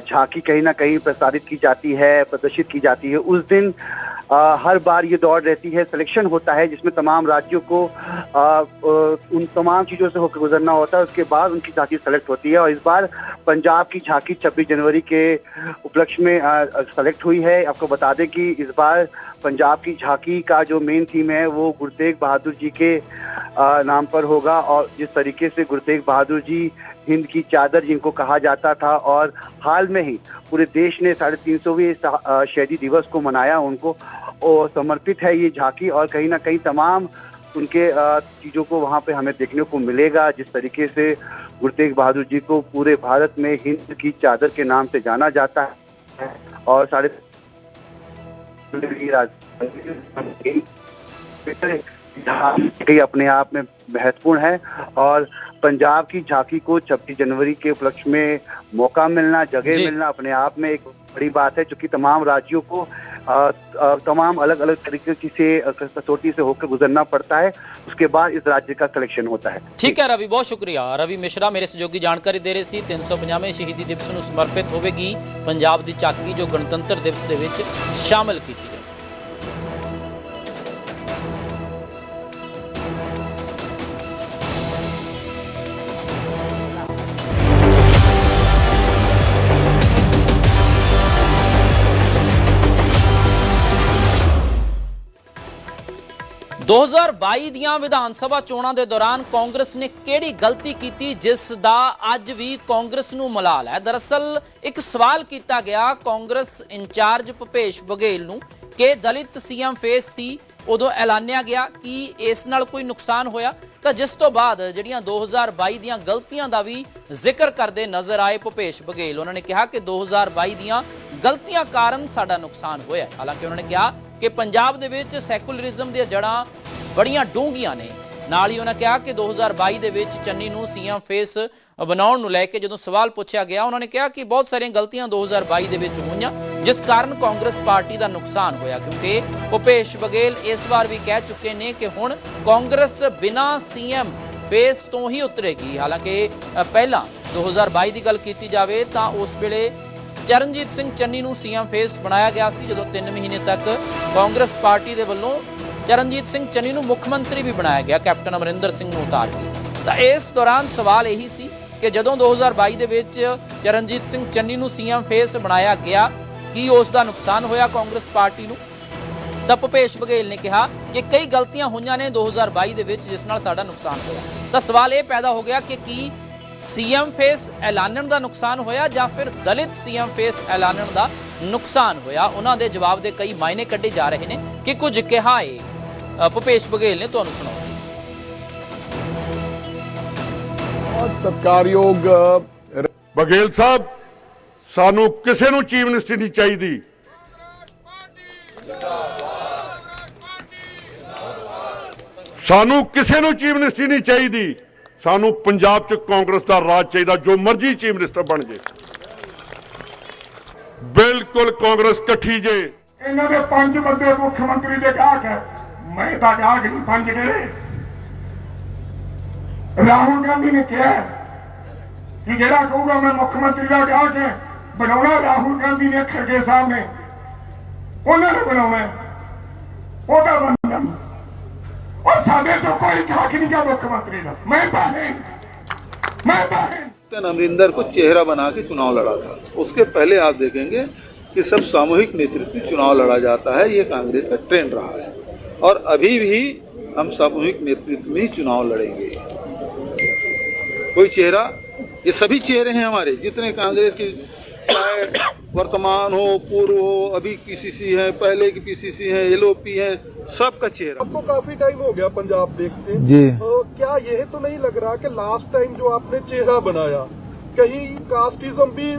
झांकी कहीं ना कहीं प्रसारित की जाती है, प्रदर्शित की जाती है, उस दिन अ, हर बार ये दौड़ रहती है सिलेक्शन होता है जिसमें तमाम राज्यों को अ, उन तमाम चीज़ों से होकर गुजरना होता है उसके बाद उनकी झांकी सेलेक्ट होती है और इस बार पंजाब की झांकी 26 जनवरी के उपलक्ष्य में सेलेक्ट हुई है। आपको बता दें कि इस बार पंजाब की झांकी का जो मेन थीम है वो गुरु तेग बहादुर जी के अ, नाम पर होगा और जिस तरीके से गुरु तेग बहादुर जी हिंद की चादर जिनको कहा जाता था और हाल में ही पूरे देश ने साढ़े तीन सौवीं शहीदी दिवस को मनाया उनको समर्पित है ये झांकी और कहीं ना कहीं तमाम उनके चीज़ों को वहाँ पे हमें देखने को मिलेगा जिस तरीके से गुरु तेग बहादुर जी को पूरे भारत में हिंद की चादर के नाम से जाना जाता है और साढ़े झांकी अपने आप में महत्वपूर्ण है और पंजाब की झांकी को 26 जनवरी के उपलक्ष्य में मौका मिलना जगह मिलना अपने आप में एक बड़ी बात है क्योंकि तमाम राज्यों को तमाम अलग अलग तरीके की से अ, कसौटी से होकर गुजरना पड़ता है उसके बाद इस राज्य का सिलेक्शन होता है ਠੀਕ ਹੈ ਰਵੀ ਬਹੁਤ ਸ਼ੁਕਰੀਆ ਰਵੀ ਮਿਸ਼ਰਾ ਮੇਰੇ ਸਹਿਯੋਗੀ ਜਾਣਕਾਰੀ ਦੇ ਰਹੇ ਸੀ 350ਵੇਂ ਸ਼ਹੀਦੀ ਦਿਵਸ ਨੂੰ ਸਮਰਪਿਤ ਹੋਵੇਗੀ ਪੰਜਾਬ ਦੀ ਝਾਕੀ ਜੋ ਗਣਤੰਤਰ ਦਿਵਸ ਦੇ ਵਿੱਚ ਸ਼ਾਮਲ ਕੀਤੀ 2022 ਦੀਆਂ ਵਿਧਾਨ ਸਭਾ ਚੋਣਾਂ ਦੇ ਦੌਰਾਨ ਕਾਂਗਰਸ ਨੇ ਕਿਹੜੀ ਗਲਤੀ ਕੀਤੀ ਜਿਸ ਦਾ ਅੱਜ ਵੀ ਕਾਂਗਰਸ ਨੂੰ ਮਲਾਲ ਹੈ? ਦਰਅਸਲ, ਇੱਕ ਸਵਾਲ ਕੀਤਾ ਗਿਆ ਕਾਂਗਰਸ ਇੰਚਾਰਜ ਭਪੇਸ਼ ਬਗੇਲ ਨੂੰ ਕਿ ਦਲਿਤ ਸੀਐਮ ਫੇਸ ਸੀ, ਉਦੋਂ ਐਲਾਨਿਆ ਗਿਆ ਕਿ ਇਸ ਨਾਲ ਕੋਈ ਨੁਕਸਾਨ ਹੋਇਆ? ਤਾਂ ਜਿਸ ਤੋਂ ਬਾਅਦ ਜਿਹੜੀਆਂ 2022 ਦੀਆਂ ਗਲਤੀਆਂ ਦਾ ਵੀ ਜ਼ਿਕਰ ਕਰਦੇ ਨਜ਼ਰ ਆਏ ਭੁਪੇਸ਼ ਬਗੇਲ ਉਹਨਾਂ ਨੇ ਕਿਹਾ ਕਿ 2022 ਦੀਆਂ ਗਲਤੀਆਂ ਕਾਰਨ ਸਾਡਾ ਨੁਕਸਾਨ ਹੋਇਆ ਹਾਲਾਂਕਿ ਉਹਨਾਂ ਨੇ ਕਿਹਾ ਕਿ ਪੰਜਾਬ ਦੇ ਵਿੱਚ ਸੈਕੂਲਰਿਜ਼ਮ ਦੀਆਂ ਜੜ੍ਹਾਂ ਬੜੀਆਂ ਡੂੰਘੀਆਂ ਨੇ। ਨਾਲ ਹੀ ਉਹਨਾਂ ਕਿਹਾ ਕਿ 2022 ਦੇ ਵਿੱਚ ਚੰਨੀ ਨੂੰ ਸੀਐਮ ਫੇਸ ਬਣਾਉਣ ਨੂੰ ਲੈ ਕੇ ਜਦੋਂ ਸਵਾਲ ਪੁੱਛਿਆ ਗਿਆ ਉਹਨਾਂ ਨੇ ਕਿਹਾ ਕਿ ਬਹੁਤ ਸਾਰੀਆਂ ਗਲਤੀਆਂ 2022 ਦੇ ਵਿੱਚ ਹੋਈਆਂ ਜਿਸ ਕਾਰਨ ਕਾਂਗਰਸ ਪਾਰਟੀ ਦਾ ਨੁਕਸਾਨ ਹੋਇਆ। ਕਿਉਂਕਿ ਭੁਪੇਸ਼ ਬਘੇਲ ਇਸ ਵਾਰ ਵੀ ਕਹਿ ਚੁੱਕੇ ਨੇ ਕਿ ਹੁਣ ਕਾਂਗਰਸ ਬਿਨਾਂ ਸੀਐਮ ਫੇਸ ਤੋਂ ਹੀ ਉਤਰੇਗੀ। ਹਾਲਾਂਕਿ ਅ, ਪਹਿਲਾਂ 2022 ਦੀ ਗੱਲ ਕੀਤੀ ਜਾਵੇ ਤਾਂ ਉਸ ਵੇਲੇ ਚਰਨਜੀਤ ਸਿੰਘ ਚੰਨੀ ਨੂੰ ਸੀਐਮ ਫੇਸ ਬਣਾਇਆ ਗਿਆ ਸੀ, ਜਦੋਂ 3 ਮਹੀਨੇ ਤੱਕ ਕਾਂਗਰਸ ਪਾਰਟੀ ਦੇ ਵੱਲੋਂ ਚਰਨਜੀਤ ਸਿੰਘ ਚੰਨੀ ਨੂੰ ਮੁੱਖ ਮੰਤਰੀ ਵੀ ਬਣਾਇਆ ਗਿਆ, ਕੈਪਟਨ ਅਮਰਿੰਦਰ ਸਿੰਘ ਨੂੰ ਉਤਾਰ ਕੇ। ਤਾਂ ਇਸ ਦੌਰਾਨ ਸਵਾਲ ਇਹੀ ਸੀ ਕਿ ਜਦੋਂ 2022 ਦੇ ਵਿੱਚ ਚਰਨਜੀਤ ਸਿੰਘ ਚੰਨੀ ਨੂੰ ਸੀਐਮ ਫੇਸ ਬਣਾਇਆ ਗਿਆ, ਕੀ ਉਸ ਦਾ ਨੁਕਸਾਨ ਹੋਇਆ ਕਾਂਗਰਸ ਪਾਰਟੀ ਨੂੰ? ਤਾਂ ਭੁਪੇਸ਼ ਬਘੇਲ ਨੇ ਕਿਹਾ ਕਿ ਕਈ ਗਲਤੀਆਂ ਹੋਈਆਂ ਨੇ 2022 ਦੇ ਵਿੱਚ, ਜਿਸ ਨਾਲ ਸਾਡਾ ਨੁਕਸਾਨ ਹੋਇਆ। ਤਾਂ ਸਵਾਲ ਇਹ ਪੈਦਾ ਹੋ ਗਿਆ ਕਿ ਕੀ ਸੀਐਮ ਫੇਸ ਐਲਾਨਣ ਦਾ ਨੁਕਸਾਨ ਹੋਇਆ ਜਾਂ ਫਿਰ ਦਲਿਤ ਸੀਐਮ ਫੇਸ ਐਲਾਨਣ ਦਾ ਨੁਕਸਾਨ ਹੋਇਆ? ਉਹਨਾਂ ਦੇ ਜਵਾਬ ਦੇ ਕਈ ਮਾਇਨੇ ਕੱਢੇ ਜਾ ਰਹੇ ਨੇ ਕਿ ਕੁਝ ਕਿਹਾ ਏ। ਭੁਪੇਸ਼ ਬਘੇਲ ਨੇ ਤੁਹਾਨੂੰ ਸੁਣਾਓ। ਬਹੁਤ ਸਤਿਕਾਰਯੋਗ ਅ, ਬਘੇਲ ਸਾਹਿਬ ਸਾਨੂੰ ਕਿਸੇ ਨੂੰ ਚੀਫ ਮਿਨਿਸਟਰ ਨਹੀਂ ਚਾਹੀਦੀ। ਸਾਨੂੰ ਕਿਸੇ ਨੂੰ ਚੀਫ ਮਿਨਿਸਟਰ ਨਹੀਂ ਚਾਹੀਦੀ। ਸਾਨੂੰ ਪੰਜਾਬ 'ਚ ਕਾਂਗਰਸ ਦਾ ਰਾਜ ਚਾਹੀਦਾ, ਜੋ ਮਰਜ਼ੀ ਚੀਫ ਮਿਨਿਸਟਰ ਬਣ ਜੇ। ਬਿਲਕੁਲ ਕਾਂਗਰਸ ਇਕੱਠੀ ਜੇ। ਇਹਨਾਂ ਦੇ ਪੰਜ ਬੰਦੇ ਮੁੱਖ ਮੰਤਰੀ ਦੇ ਗਾਹਕ ਹੈ ਮੈਂ ਤਾਂ ਗਾਹਕ ਨਹੀਂ, ਪੰਜ ਕਿਹੜੇ ਰਾਹੁਲ ਗਾਂਧੀ ਨੇ ਕਿਹਾ ਕਿ ਜਿਹੜਾ ਕਹੂਗਾ ਮੈਂ ਮੁੱਖ ਮੰਤਰੀ ਦਾ ਗਾਹਕ ਹੈ ਬਣਾਉਣਾ ਰਾਹੁਲ ਗਾਂਧੀ ਨੇ ਖਰਗੇ ਸਾਹਿਬ ਨੇ ਉਹਨਾਂ ਨੇ ਬਣਾਉਣਾ। जो कोई मुख्यमंत्री ना मैं मैं अमरिंदर को चेहरा बना के चुनाव लड़ा था। उसके पहले आप देखेंगे कि सब सामूहिक नेतृत्व चुनाव लड़ा जाता है, ये कांग्रेस का ट्रेंड रहा है। और अभी भी हम सामूहिक नेतृत्व में ही चुनाव लड़ेंगे। कोई चेहरा? ये सभी चेहरे हैं हमारे, जितने कांग्रेस के वर्तमान हो पूर्व हो अभी पीसीसी है पहले की पीसीसी है एलओपी है सबका चेहरा। आपको काफ़ी टाइम हो गया पंजाब देखते। जी। तो क्या यह तो नहीं लग रहा कि लास्ट टाइम जो आपने चेहरा बनाया कहीं कास्टिज्म भी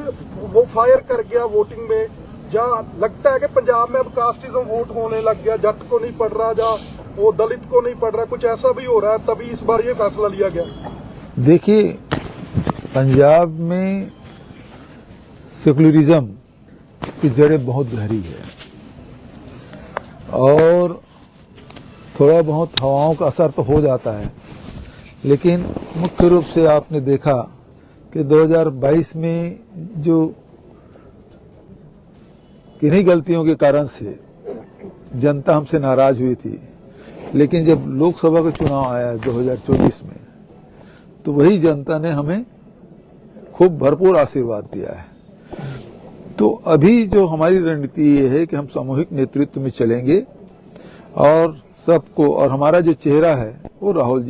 वो फायर कर गया वोटिंग में या लगता है कि पंजाब में अब कास्टिज्म वोट होने लग गया जट को नहीं पड़ रहा या वो दलित को नहीं पड़ रहा कुछ ऐसा भी हो रहा है तभी इस बार ये फैसला लिया गया। देखिए पंजाब में सेकुलरिज्म की जड़ें बहुत गहरी है। और थोड़ा बहुत हवाओं का असर तो हो जाता है। लेकिन मुख्य रूप से आपने देखा कि 2022 में जो किन्हीं गलतियों के कारण से जनता हमसे नाराज़ हुई थी, लेकिन जब लोकसभा का चुनाव आया 2024 में तो वही जनता ने हमें खूब भरपूर आशीर्वाद दिया है। तो अभी जो हमारी रणनीति ये है कि हम सामूहिक नेतृत्व में चलेंगे और सबको और हमारा जो चेहरा है वो राहुल जी